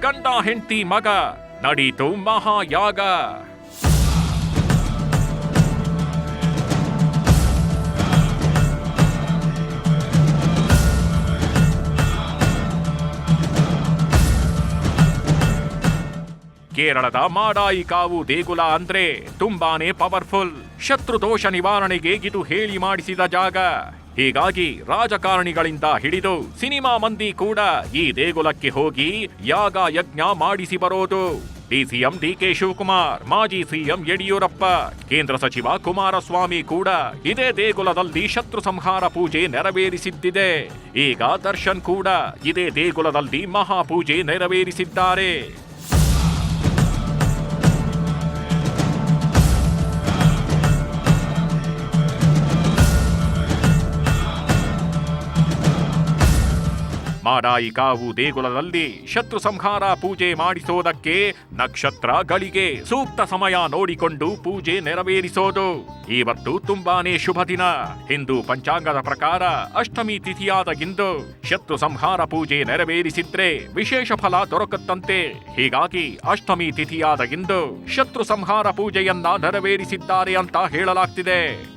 ಗಂಡ ಹೆಂಡತಿ ಮಗ, ನಡೀತು ಮಹಾಯಾಗ. ಕೇರಳದ ಮಾಡಾಯಿಕಾವು ದೇಗುಲ ಅಂದ್ರೆ ತುಂಬಾನೇ ಪವರ್ಫುಲ್. ಶತ್ರು ದೋಷ ನಿವಾರಣೆಗೆ ಇದು ಹೇಳಿ ಮಾಡಿಸಿದ ಜಾಗ. ಹೀಗಾಗಿ ರಾಜಕಾರಣಿಗಳಿಂದ ಹಿಡಿದು ಸಿನಿಮಾ ಮಂದಿ ಕೂಡ ಈ ದೇಗುಲಕ್ಕೆ ಹೋಗಿ ಯಾಗ ಯಜ್ಞ ಮಾಡಿಸಿ ಬರೋದು. ಡಿಸಿಎಂ ಡಿಕೆ ಶಿವಕುಮಾರ್, ಮಾಜಿ ಸಿಎಂ ಯಡಿಯೂರಪ್ಪ, ಕೇಂದ್ರ ಸಚಿವ ಕುಮಾರಸ್ವಾಮಿ ಕೂಡ ಇದೇ ದೇಗುಲದಲ್ಲಿ ಶತ್ರು ಸಂಹಾರ ಪೂಜೆ ನೆರವೇರಿಸಿದ್ದಿದೆ. ಈಗ ದರ್ಶನ್ ಕೂಡ ಇದೇ ದೇಗುಲದಲ್ಲಿ ಮಹಾಪೂಜೆ ನೆರವೇರಿಸಿದ್ದಾರೆ. ಮಾಡಾಯಿಕಾವು ದೇಗುಲದಲ್ಲಿ ಶತ್ರು ಸಂಹಾರ ಪೂಜೆ ಮಾಡಿಸೋದಕ್ಕೆ ನಕ್ಷತ್ರ ಗಳಿಗೆ ಸೂಕ್ತ ಸಮಯ ನೋಡಿಕೊಂಡು ಪೂಜೆ ನೆರವೇರಿಸೋದು. ಇವತ್ತು ತುಂಬಾನೇ ಶುಭ ದಿನ. ಹಿಂದೂ ಪಂಚಾಂಗದ ಪ್ರಕಾರ ಅಷ್ಟಮಿ ತಿಥಿಯಾದ ಇಂದು ಶತ್ರು ಸಂಹಾರ ಪೂಜೆ ನೆರವೇರಿಸಿದ್ರೆ ವಿಶೇಷ ಫಲ ದೊರಕುತ್ತಂತೆ. ಹೀಗಾಗಿ ಅಷ್ಟಮಿ ತಿಥಿಯಾದ ಇಂದು ಶತ್ರು ಸಂಹಾರ ಪೂಜೆಯನ್ನ ನೆರವೇರಿಸಿದ್ದಾರೆ ಅಂತ ಹೇಳಲಾಗ್ತಿದೆ.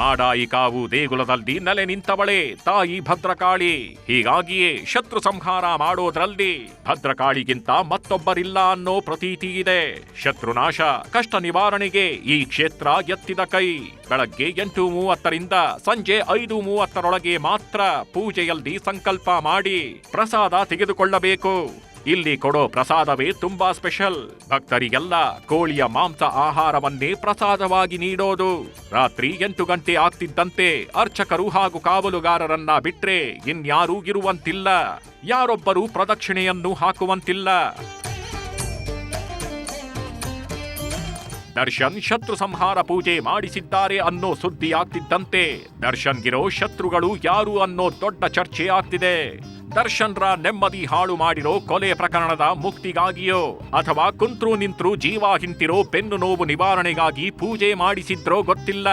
ಮಾಡಾಯಿಕಾವು ದೇಗುಲದಲ್ಲಿ ನೆಲೆ ನಿಂತವಳೆ, ತಾಯಿ ಭದ್ರಕಾಳಿ. ಹೀಗಾಗಿಯೇ ಶತ್ರು ಸಂಹಾರ ಮಾಡೋದ್ರಲ್ಲಿ ಭದ್ರಕಾಳಿಗಿಂತ ಮತ್ತೊಬ್ಬರಿಲ್ಲ ಅನ್ನೋ ಪ್ರತೀತಿ ಇದೆ. ಶತ್ರುನಾಶ, ಕಷ್ಟ ನಿವಾರಣೆಗೆ ಈ ಕ್ಷೇತ್ರ ಎತ್ತಿದ ಕೈ. ಬೆಳಗ್ಗೆ ಎಂಟು ಮೂವತ್ತರಿಂದ ಸಂಜೆ ಐದು ಮೂವತ್ತರೊಳಗೆ ಮಾತ್ರ ಪೂಜೆಯಲ್ಲಿ ಸಂಕಲ್ಪ ಮಾಡಿ ಪ್ರಸಾದ ತೆಗೆದುಕೊಳ್ಳಬೇಕು. ಇಲ್ಲಿ ಕೊಡೋ ಪ್ರಸಾದವೇ ತುಂಬಾ ಸ್ಪೆಷಲ್. ಭಕ್ತರಿಗೆಲ್ಲ ಕೋಳಿಯ ಮಾಂಸ ಆಹಾರವನ್ನೇ ಪ್ರಸಾದವಾಗಿ ನೀಡೋದು. ರಾತ್ರಿ ಎಂಟು ಗಂಟೆ ಆಗ್ತಿದ್ದಂತೆ ಅರ್ಚಕರು ಹಾಗೂ ಕಾವಲುಗಾರರನ್ನ ಬಿಟ್ರೆ ಇನ್ಯಾರೂ ಇರುವಂತಿಲ್ಲ. ಯಾರೊಬ್ಬರೂ ಪ್ರದಕ್ಷಿಣೆಯನ್ನು ಹಾಕುವಂತಿಲ್ಲ. ದರ್ಶನ್ ಶತ್ರು ಸಂಹಾರ ಪೂಜೆ ಮಾಡಿಸಿದ್ದಾರೆ ಅನ್ನೋ ಸುದ್ದಿ ಆಗ್ತಿದ್ದಂತೆ ದರ್ಶನ್ಗಿರೋ ಶತ್ರುಗಳು ಯಾರು ಅನ್ನೋ ದೊಡ್ಡ ಚರ್ಚೆ ಆಗ್ತಿದೆ. ದರ್ಶನ್ರ ನೆಮ್ಮದಿ ಹಾಳು ಮಾಡಿರೋ ಕೊಲೆ ಪ್ರಕರಣದ ಮುಕ್ತಿಗಾಗಿಯೋ ಅಥವಾ ಕುಂತ್ರು ನಿಂತ್ರು ಜೀವ ಹಿಂತಿರೋ ಬೆನ್ನು ನೋವು ನಿವಾರಣೆಗಾಗಿ ಪೂಜೆ ಮಾಡಿಸಿದ್ರೋ ಗೊತ್ತಿಲ್ಲ.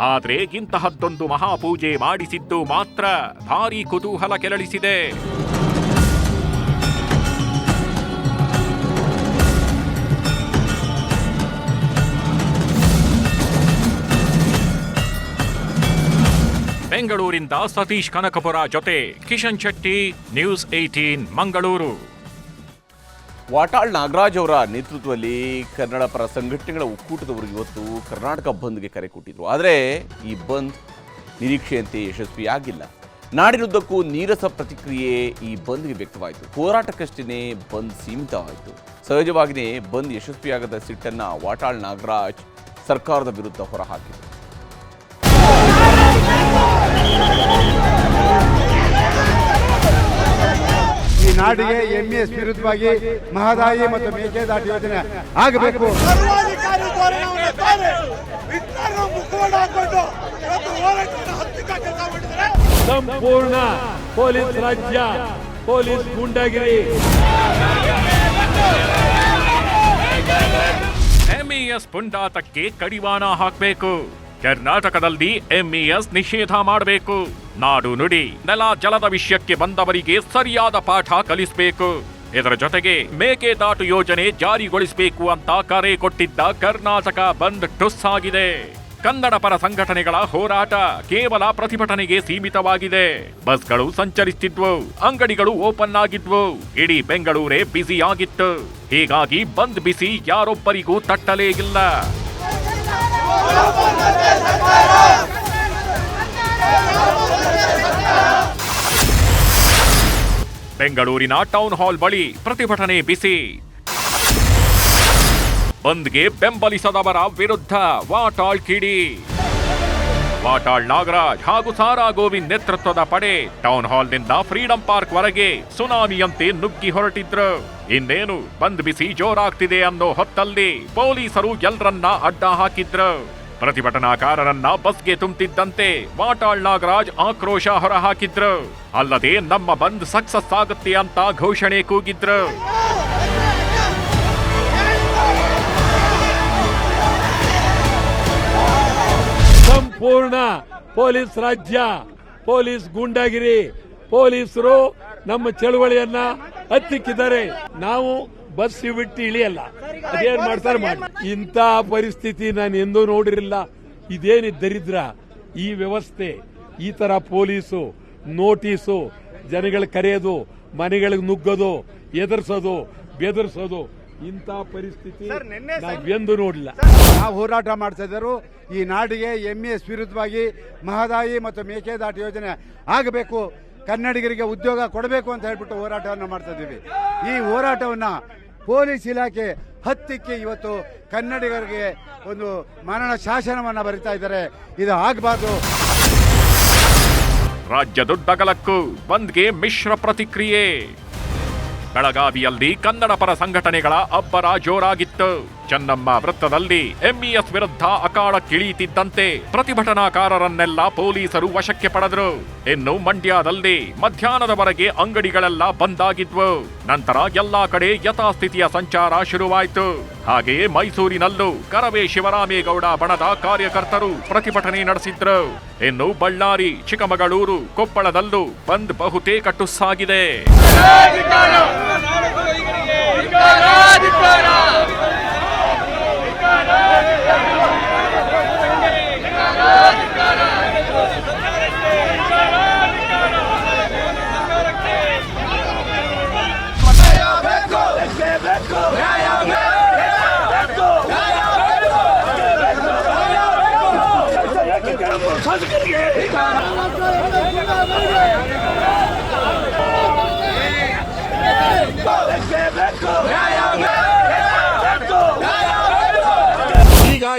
ಆದ್ರೆ ಇಂತಹದ್ದೊಂದು ಮಹಾಪೂಜೆ ಮಾಡಿಸಿದ್ದು ಮಾತ್ರ ಭಾರೀ ಕುತೂಹಲ ಕೆರಳಿಸಿದೆ. ಬೆಂಗಳೂರಿಂದ ಸತೀಶ್ ಕನಕಪುರ ಜೊತೆ ಕಿಶನ್ ಶೆಟ್ಟಿ, ನ್ಯೂಸ್ ಏಟೀನ್ ಮಂಗಳೂರು. ವಾಟಾಳ್ ನಾಗರಾಜ್ ಅವರ ನೇತೃತ್ವದಲ್ಲಿ ಕನ್ನಡ ಪರ ಸಂಘಟನೆಗಳ ಒಕ್ಕೂಟದವರು ಇವತ್ತು ಕರ್ನಾಟಕ ಬಂದ್ಗೆ ಕರೆ ಕೊಟ್ಟಿದ್ರು. ಆದರೆ ಈ ಬಂದ್ ನಿರೀಕ್ಷೆಯಂತೆ ಯಶಸ್ವಿಯಾಗಿಲ್ಲ. ನಾಡಿನುದ್ದಕ್ಕೂ ನೀರಸ ಪ್ರತಿಕ್ರಿಯೆ ಈ ಬಂದ್ಗೆ ವ್ಯಕ್ತವಾಯಿತು. ಹೋರಾಟಕ್ಕಷ್ಟೇ ಬಂದ್ ಸೀಮಿತವಾಯಿತು. ಸಹಜವಾಗಿಯೇ ಬಂದ್ ಯಶಸ್ವಿಯಾಗದ ಸಿಟ್ಟನ್ನು ವಾಟಾಳ್ ನಾಗರಾಜ್ ಸರ್ಕಾರದ ವಿರುದ್ಧ ಹೊರಹಾಕಿದರು. ಈ ನಾಡಿಗೆ ಎಂಇಎಸ್ ವಿರುದ್ಧವಾಗಿ ಮಹದಾಯಿ ಮತ್ತು ಮೇಕೆದಾಟು ಯೋಜನೆ ಆಗಬೇಕು. ಸಂಪೂರ್ಣ ಪೊಲೀಸ್ ರಾಜ್ಯ ಪೊಲೀಸ್ ಗೂಂಡಾಗಿರಿ. ಎಂಇಎಸ್ ಪುಂಡಾತಕ್ಕೆ ಕಡಿವಾಣ ಹಾಕಬೇಕು. ಕರ್ನಾಟಕದಲ್ಲಿ ಎಂಇಎಸ್ ನಿಷೇಧ ಮಾಡಬೇಕು. ನಾಡು ನುಡಿ, ನೆಲ ಜಲದ ವಿಷಯಕ್ಕೆ ಬಂದವರಿಗೆ ಸರಿಯಾದ ಪಾಠ ಕಲಿಸಬೇಕು. ಇದರ ಜೊತೆಗೆ ಮೇಕೆದಾಟು ಯೋಜನೆ ಜಾರಿಗೊಳಿಸಬೇಕು ಅಂತ ಕರೆ ಕೊಟ್ಟಿದ್ದ ಕರ್ನಾಟಕ ಬಂದ್ ಟುಸ್ ಆಗಿದೆ. ಕನ್ನಡ ಪರ ಸಂಘಟನೆಗಳ ಹೋರಾಟ ಕೇವಲ ಪ್ರತಿಭಟನೆಗೆ ಸೀಮಿತವಾಗಿದೆ. ಬಸ್ಗಳು ಸಂಚರಿಸುತ್ತಿದ್ವು ಅಂಗಡಿಗಳು ಓಪನ್ ಆಗಿದ್ವು, ಇಡೀ ಬೆಂಗಳೂರೇ ಬಿಸಿ ಆಗಿತ್ತು ಹೀಗಾಗಿ ಬಂದ್ ಬಿಸಿ ಯಾರೊಬ್ಬರಿಗೂ ತಟ್ಟಲೇ ಇಲ್ಲ. ಬೆಂಗಳೂರಿನ ಟೌನ್ ಹಾಲ್ ಬಳಿ ಪ್ರತಿಭಟನೆ ಬಿಸಿ. ಬಂದ್ಗೆ ಬೆಂಬಲಿಸದವರ ವಿರುದ್ಧ ವಾಟಾಳ್ ಕಿಡಿ. ವಾಟಾಳ್ ನಾಗರಾಜ್ ಹಾಗೂ ಸಾರಾ ಗೋವಿಂದ್ ನೇತೃತ್ವದ ಪಡೆ ಟೌನ್ ಹಾಲ್ನಿಂದ ಫ್ರೀಡಂ ಪಾರ್ಕ್ ವರೆಗೆ ಸುನಾಮಿಯಂತೆ ನುಗ್ಗಿ ಹೊರಟಿದ್ರು. ಇನ್ನೇನು ಬಂದ್ ಬಿಸಿ ಜೋರಾಗ್ತಿದೆ ಅನ್ನೋ ಹೊತ್ತಲ್ಲಿ ಪೊಲೀಸರು ಎಲ್ರನ್ನ ಅಡ್ಡ ಹಾಕಿದ್ರು. ಪ್ರತಿಭಟನಾಕಾರರನ್ನ ಬಸ್ಗೆ ತುಂಬುತ್ತಿದ್ದಂತೆ ವಾಟಾಳ್ ನಾಗರಾಜ್ ಆಕ್ರೋಶ ಹೊರಹಾಕಿದ್ರು. ಅಲ್ಲದೆ ನಮ್ಮ ಬಂದ್ ಸಕ್ಸಸ್ ಆಗುತ್ತೆ ಅಂತ ಘೋಷಣೆ ಕೂಗಿದ್ರು. ಸಂಪೂರ್ಣ ಪೊಲೀಸ್ ರಾಜ್ಯ, ಪೊಲೀಸ್ ಗೂಂಡಾಗಿರಿ. ಪೊಲೀಸರು ನಮ್ಮ ಚಳುವಳಿಯನ್ನ ಹತ್ತಿಕ್ಕಿದ್ದಾರೆ. ನಾವು ಬಸ್ ಬಿಟ್ಟು ಇಳಿಯಲ್ಲ. ಅದೇನ್ ಮಾಡ್ತಾರೆ ಮಾಡಿ. ಇಂಥ ಪರಿಸ್ಥಿತಿ ನಾನು ಎಂದೂ ನೋಡಿರಲಿಲ್ಲ. ಇದೇನು ದರಿದ್ರ. ಈ ವ್ಯವಸ್ಥೆ, ಈ ತರ ಪೊಲೀಸು, ನೋಟಿಸು, ಜನಗಳ ಕರೆಯೋದು, ಮನೆಗಳಿಗೆ ನುಗ್ಗೋದು, ಎದುರಿಸೋದು, ಬೆದರ್ಸೋದು ಇಂಥ ಪರಿಸ್ಥಿತಿ ನಾವೆಂದೂ ನೋಡಿಲ್ಲ ನಾವು ಹೋರಾಟ ಮಾಡ್ತಾ ಇದ್ದರು. ಈ ನಾಡಿಗೆ ಎಂಇಎಸ್ ವಿರುದ್ಧವಾಗಿ ಮಹದಾಯಿ ಮತ್ತು ಮೇಕೆದಾಟು ಯೋಜನೆ ಆಗಬೇಕು. ಕನ್ನಡಿಗರಿಗೆ ಉದ್ಯೋಗ ಕೊಡಬೇಕು ಅಂತ ಹೇಳ್ಬಿಟ್ಟು ಹೋರಾಟವನ್ನು ಮಾಡ್ತಾ ಇದ್ದೀವಿ. ಈ ಹೋರಾಟವನ್ನ ಪೊಲೀಸ್ ಇಲಾಖೆ ಹತ್ತಿಕ್ಕಿ ಇವತ್ತು ಕನ್ನಡಿಗರಿಗೆ ಒಂದು ಮರಣ ಶಾಸನವನ್ನ ಬರಿತಾ ಇದ್ದಾರೆ. ಇದು ಆಗಬಾರ್ದು. ರಾಜ್ಯದುದ್ದಗಲಕ್ಕೂ ಬಂದ್ಗೆ ಮಿಶ್ರ ಪ್ರತಿಕ್ರಿಯೆ. ಬೆಳಗಾವಿಯಲ್ಲಿ ಕನ್ನಡ ಪರ ಸಂಘಟನೆಗಳ ಅಬ್ಬರ ಜೋರಾಗಿತ್ತು. ಚೆನ್ನಮ್ಮ ವೃತ್ತದಲ್ಲಿ ಎಂಇಎಸ್ ವಿರುದ್ಧ ಅಖಾಡಕ್ಕಿಳಿಯುತ್ತಿದ್ದಂತೆ ಪ್ರತಿಭಟನಾಕಾರರನ್ನೆಲ್ಲ ಪೊಲೀಸರು ವಶಕ್ಕೆ ಪಡೆದರು. ಇನ್ನು ಮಂಡ್ಯದಲ್ಲಿ ಮಧ್ಯಾಹ್ನದವರೆಗೆ ಅಂಗಡಿಗಳೆಲ್ಲ ಬಂದಾಗಿದ್ವು. ನಂತರ ಎಲ್ಲಾ ಕಡೆ ಯಥಾಸ್ಥಿತಿಯ ಸಂಚಾರ ಶುರುವಾಯಿತು. ಹಾಗೆಯೇ ಮೈಸೂರಿನಲ್ಲೂ ಕರವೇ ಶಿವರಾಮೇಗೌಡ ಬಣದ ಕಾರ್ಯಕರ್ತರು ಪ್ರತಿಭಟನೆ ನಡೆಸಿದ್ರು. ಇನ್ನು ಬಳ್ಳಾರಿ, ಚಿಕ್ಕಮಗಳೂರು, ಕೊಪ್ಪಳದಲ್ಲೂ ಬಂದ್ ಬಹುತೇಕ ಟುಸ್ಸಾಗಿದೆ. 생각은 생각은 생각은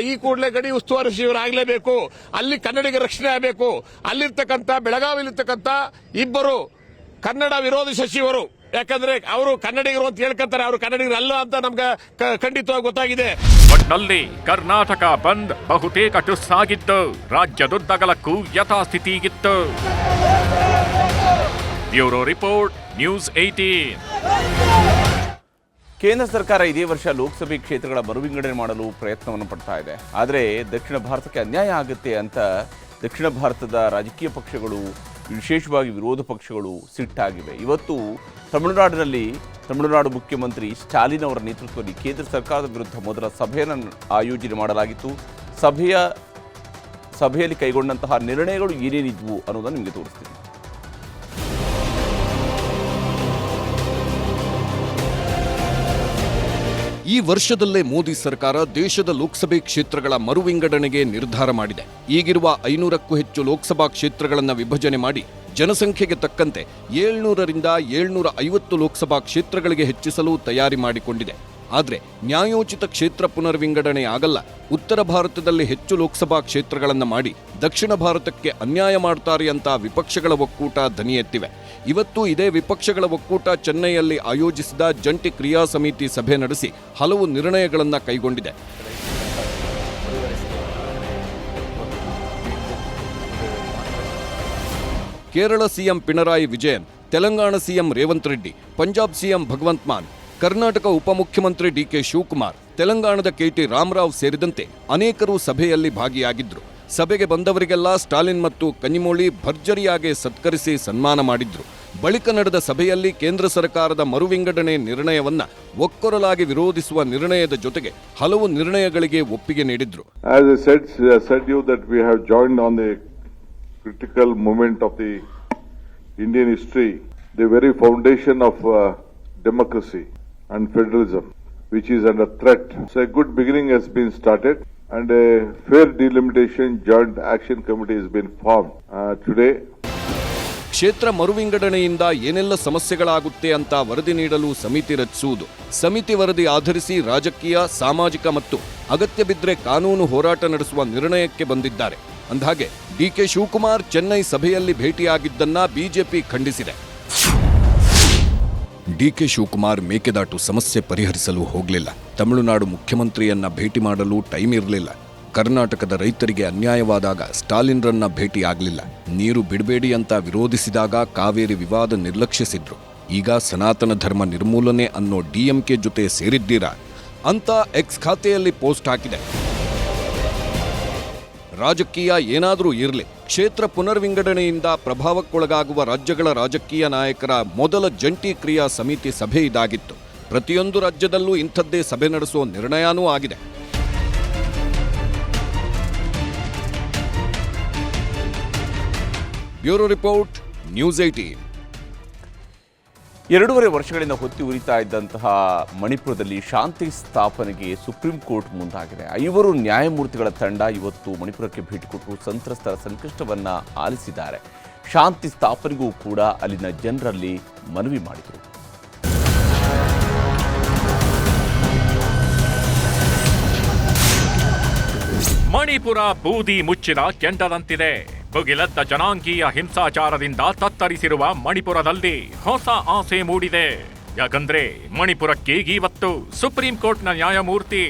ಈ ಕೂಡಲೇ ಗಡಿ ಉಸ್ತುವಾರಿ ಸಚಿವರಾಗಲೇಬೇಕು ಅಲ್ಲಿ ಕನ್ನಡಿಗ ರಕ್ಷಣೆ ಆಗಬೇಕು. ಅಲ್ಲಿರ್ತಕ್ಕಂಥ ಬೆಳಗಾವಿಲಿರ್ತಕ್ಕಂಥ ಇಬ್ಬರು ಕನ್ನಡ ವಿರೋಧಿ ಸಚಿವರು. ಯಾಕಂದ್ರೆ ಅವರು ಕನ್ನಡಿಗರು ಅಂತ ಹೇಳ್ಕೊಂತಾರೆ, ಅವರು ಕನ್ನಡಿಗರು ಅಲ್ಲ ಅಂತ ನಮ್ಗೆ ಖಂಡಿತವಾಗಿ ಗೊತ್ತಾಗಿದೆ. ಒಟ್ನಲ್ಲಿ ಕರ್ನಾಟಕ ಬಂದ್ ಬಹುತೇಕ ಟುಸ್ಸಾಗಿತ್ತು ರಾಜ್ಯದುದ್ದಗಲಕ್ಕೂ ಯಥಾಸ್ಥಿತಿಗಿತ್ತು. ಬ್ಯೂರೋ ರಿಪೋರ್ಟ್, ನ್ಯೂಸ್ ಏಟೀನ್ ಕೇಂದ್ರ ಸರ್ಕಾರ ಇದೇ ವರ್ಷ ಲೋಕಸಭೆ ಕ್ಷೇತ್ರಗಳ ಮರುವಿಂಗಡಣೆ ಮಾಡಲು ಪ್ರಯತ್ನವನ್ನು ಪಡ್ತಾ ಇದೆ. ಆದರೆ ದಕ್ಷಿಣ ಭಾರತಕ್ಕೆ ಅನ್ಯಾಯ ಆಗುತ್ತೆ ಅಂತ ದಕ್ಷಿಣ ಭಾರತದ ರಾಜಕೀಯ ಪಕ್ಷಗಳು, ವಿಶೇಷವಾಗಿ ವಿರೋಧ ಪಕ್ಷಗಳು ಸಿಟ್ಟಾಗಿವೆ. ಇವತ್ತು ತಮಿಳುನಾಡಿನಲ್ಲಿ ತಮಿಳುನಾಡು ಮುಖ್ಯಮಂತ್ರಿ ಸ್ಟಾಲಿನ್ ಅವರ ನೇತೃತ್ವದಲ್ಲಿ ಕೇಂದ್ರ ಸರ್ಕಾರದ ವಿರುದ್ಧ ಮೊದಲ ಸಭೆಯನ್ನು ಆಯೋಜನೆ ಮಾಡಲಾಗಿತ್ತು. ಸಭೆಯ, ಸಭೆಯಲ್ಲಿ ಕೈಗೊಂಡಂತಹ ನಿರ್ಣಯಗಳು ಏನೇನಿದ್ವು ಅನ್ನೋದನ್ನು ನಿಮಗೆ ತೋರಿಸ್ತೀನಿ. ಈ ವರ್ಷದಲ್ಲೇ ಮೋದಿ ಸರ್ಕಾರ ದೇಶದ ಲೋಕಸಭೆ ಕ್ಷೇತ್ರಗಳ ಮರುವಿಂಗಡಣೆಗೆ ನಿರ್ಧಾರ ಮಾಡಿದೆ. ಈಗಿರುವ ಐನೂರಕ್ಕೂ ಹೆಚ್ಚು ಲೋಕಸಭಾ ಕ್ಷೇತ್ರಗಳನ್ನು ವಿಭಜನೆ ಮಾಡಿ ಜನಸಂಖ್ಯೆಗೆ ತಕ್ಕಂತೆ ಏಳ್ನೂರರಿಂದ ಏಳ್ನೂರ ಐವತ್ತು ಲೋಕಸಭಾ ಕ್ಷೇತ್ರಗಳಿಗೆ ಹೆಚ್ಚಿಸಲು ತಯಾರಿ ಮಾಡಿಕೊಂಡಿದೆ. ಆದರೆ ನ್ಯಾಯೋಚಿತ ಕ್ಷೇತ್ರ ಪುನರ್ವಿಂಗಡಣೆ ಆಗಲ್ಲ. ಉತ್ತರ ಭಾರತದಲ್ಲಿ ಹೆಚ್ಚು ಲೋಕಸಭಾ ಕ್ಷೇತ್ರಗಳನ್ನು ಮಾಡಿ ದಕ್ಷಿಣ ಭಾರತಕ್ಕೆ ಅನ್ಯಾಯ ಮಾಡ್ತಾರೆ ಅಂತ ವಿಪಕ್ಷಗಳ ಒಕ್ಕೂಟ ದನಿ ಎತ್ತಿವೆ. ಇವತ್ತು ಇದೇ ವಿಪಕ್ಷಗಳ ಒಕ್ಕೂಟ ಚೆನ್ನೈಯಲ್ಲಿ ಆಯೋಜಿಸಿದ ಜಂಟಿ ಕ್ರಿಯಾ ಸಮಿತಿ ಸಭೆ ನಡೆಸಿ ಹಲವು ನಿರ್ಣಯಗಳನ್ನು ಕೈಗೊಂಡಿದೆ. Kerala CM Pinarayi Vijayan, Telangana CM Revanth Reddy, Punjab CM Bhagwant Mann Karnataka ಉಪಮುಖ್ಯಮಂತ್ರಿ ಡಿಕೆ ಶಿವಕುಮಾರ್ ತೆಲಂಗಾಣದ ಕೆಟಿ ರಾಮರಾವ್ ಸೇರಿದಂತೆ ಅನೇಕರು ಸಭೆಯಲ್ಲಿ ಭಾಗಿಯಾಗಿದ್ದರು ಸಭೆಗೆ ಬಂದವರಿಗೆಲ್ಲ ಸ್ಟಾಲಿನ್ ಮತ್ತು ಕನ್ನಿಮೋಳಿ ಭರ್ಜರಿಯಾಗಿ ಸತ್ಕರಿಸಿ ಸನ್ಮಾನ ಮಾಡಿದ್ರು. ಬಳಿಕ ನಡೆದ ಸಭೆಯಲ್ಲಿ ಕೇಂದ್ರ ಸರ್ಕಾರದ ಮರುವಿಂಗಡಣೆ ನಿರ್ಣಯವನ್ನ ಒಕ್ಕೊರಲಾಗಿ ವಿರೋಧಿಸುವ ನಿರ್ಣಯದ ಜೊತೆಗೆ ಹಲವು ನಿರ್ಣಯಗಳಿಗೆ ಒಪ್ಪಿಗೆ ನೀಡಿದ್ರು. Critical moment of the Indian history, the very foundation of uh, democracy. And federalism, which is under threat. So a good beginning has been started and a fair delimitation joint action committee has been formed. Uh, today, ಕ್ಷೇತ್ರ ಮರುವಿಂಗಡಣೆಯಿಂದ ಏನೆಲ್ಲ ಸಮಸ್ಯೆಗಳಾಗುತ್ತೆ ಅಂತ ವರದಿ ನೀಡಲು ಸಮಿತಿ ರಚಿಸುವುದು ಸಮಿತಿ ವರದಿ ಆಧರಿಸಿ ರಾಜಕೀಯ ಸಾಮಾಜಿಕ ಮತ್ತು ಅಗತ್ಯ ಬಿದ್ದರೆ ಕಾನೂನು ಹೋರಾಟ ನಡೆಸುವ ನಿರ್ಣಯಕ್ಕೆ ಬಂದಿದ್ದಾರೆ ಅಂದಹಾಗೆ ಡಿಕೆ ಶಿವಕುಮಾರ್ ಚೆನ್ನೈ ಸಭೆಯಲ್ಲಿ ಭೇಟಿಯಾಗಿದ್ದನ್ನ ಬಿಜೆಪಿ ಖಂಡಿಸಿದೆ ಡಿಕೆ ಶಿವಕುಮಾರ್ ಮೇಕೆದಾಟು ಸಮಸ್ಯೆ ಪರಿಹರಿಸಲು ಹೋಗಲಿಲ್ಲ. ತಮಿಳುನಾಡು ಮುಖ್ಯಮಂತ್ರಿಯನ್ನ ಭೇಟಿ ಮಾಡಲು ಟೈಮ್ ಇರಲಿಲ್ಲ. ಕರ್ನಾಟಕದ ರೈತರಿಗೆ ಅನ್ಯಾಯವಾದಾಗ ಸ್ಟಾಲಿನ್ರನ್ನ ಭೇಟಿಯಾಗಲಿಲ್ಲ ನೀರು ಬಿಡಬೇಡಿ ಅಂತ ವಿರೋಧಿಸಿದಾಗ ಕಾವೇರಿ ವಿವಾದ ನಿರ್ಲಕ್ಷಿಸಿದ್ರು. ಈಗ ಸನಾತನ ಧರ್ಮ ನಿರ್ಮೂಲನೆ ಅನ್ನೋ ಡಿಎಂಕೆ ಜೊತೆ ಸೇರಿದ್ದೀರಾ? ಅಂತ ಎಕ್ಸ್ ಖಾತೆಯಲ್ಲಿ ಪೋಸ್ಟ್ ಹಾಕಿದೆ. ರಾಜಕೀಯ ಏನಾದರೂ ಇರಲಿ. ಕ್ಷೇತ್ರ ಪುನರ್ವಿಂಗಡಣೆಯಿಂದ ಪ್ರಭಾವಕ್ಕೊಳಗಾಗುವ ರಾಜ್ಯಗಳ ರಾಜಕೀಯ ನಾಯಕರ ಮೊದಲ ಜಂಟಿ ಕ್ರಿಯಾ ಸಮಿತಿ ಸಭೆ ಇದಾಗಿತ್ತು. ಪ್ರತಿಯೊಂದು ರಾಜ್ಯದಲ್ಲೂ ಇಂಥದ್ದೇ ಸಭೆ ನಡೆಸುವ ನಿರ್ಣಯನೂ ಆಗಿದೆ. ಬ್ಯೂರೋ ರಿಪೋರ್ಟ್, ನ್ಯೂಸ್ ಏಟೀನ್ ಎರಡೂವರೆ ವರ್ಷಗಳಿಂದ ಹೊತ್ತಿ ಉರಿತಾ ಇದ್ದಂತಹ ಮಣಿಪುರದಲ್ಲಿ ಶಾಂತಿ ಸ್ಥಾಪನೆಗೆ ಸುಪ್ರೀಂ ಕೋರ್ಟ್ ಮುಂದಾಗಿದೆ. ಐವರು ನ್ಯಾಯಮೂರ್ತಿಗಳ ತಂಡ ಇವತ್ತು ಮಣಿಪುರಕ್ಕೆ ಭೇಟಿ ಕೊಟ್ಟು ಸಂತ್ರಸ್ತರ ಸಂಕಷ್ಟವನ್ನ ಆಲಿಸಿದ್ದಾರೆ. ಶಾಂತಿ ಸ್ಥಾಪನೆಗೂ ಕೂಡ ಅಲ್ಲಿನ ಜನರಲ್ಲಿ ಮನವಿ ಮಾಡಿದರು. ಮಣಿಪುರ ಬೂದಿ ಮುಚ್ಚಿನ ಕೆಂಡದಂತಿದೆ. ಭುಗಿಲೆದ್ದ ಜನಾಂಗೀಯ ಹಿಂಸಾಚಾರದಿಂದ ತತ್ತರಿಸಿರುವ ಮಣಿಪುರದಲ್ಲಿ ಹೊಸ ಆಸೆ ಮೂಡಿದೆ. ಯಾಕಂದ್ರೆ ಮಣಿಪುರಕ್ಕೆ ಇವತ್ತು ಸುಪ್ರೀಂ ಕೋರ್ಟ್ನ ನ್ಯಾಯಮೂರ್ತಿ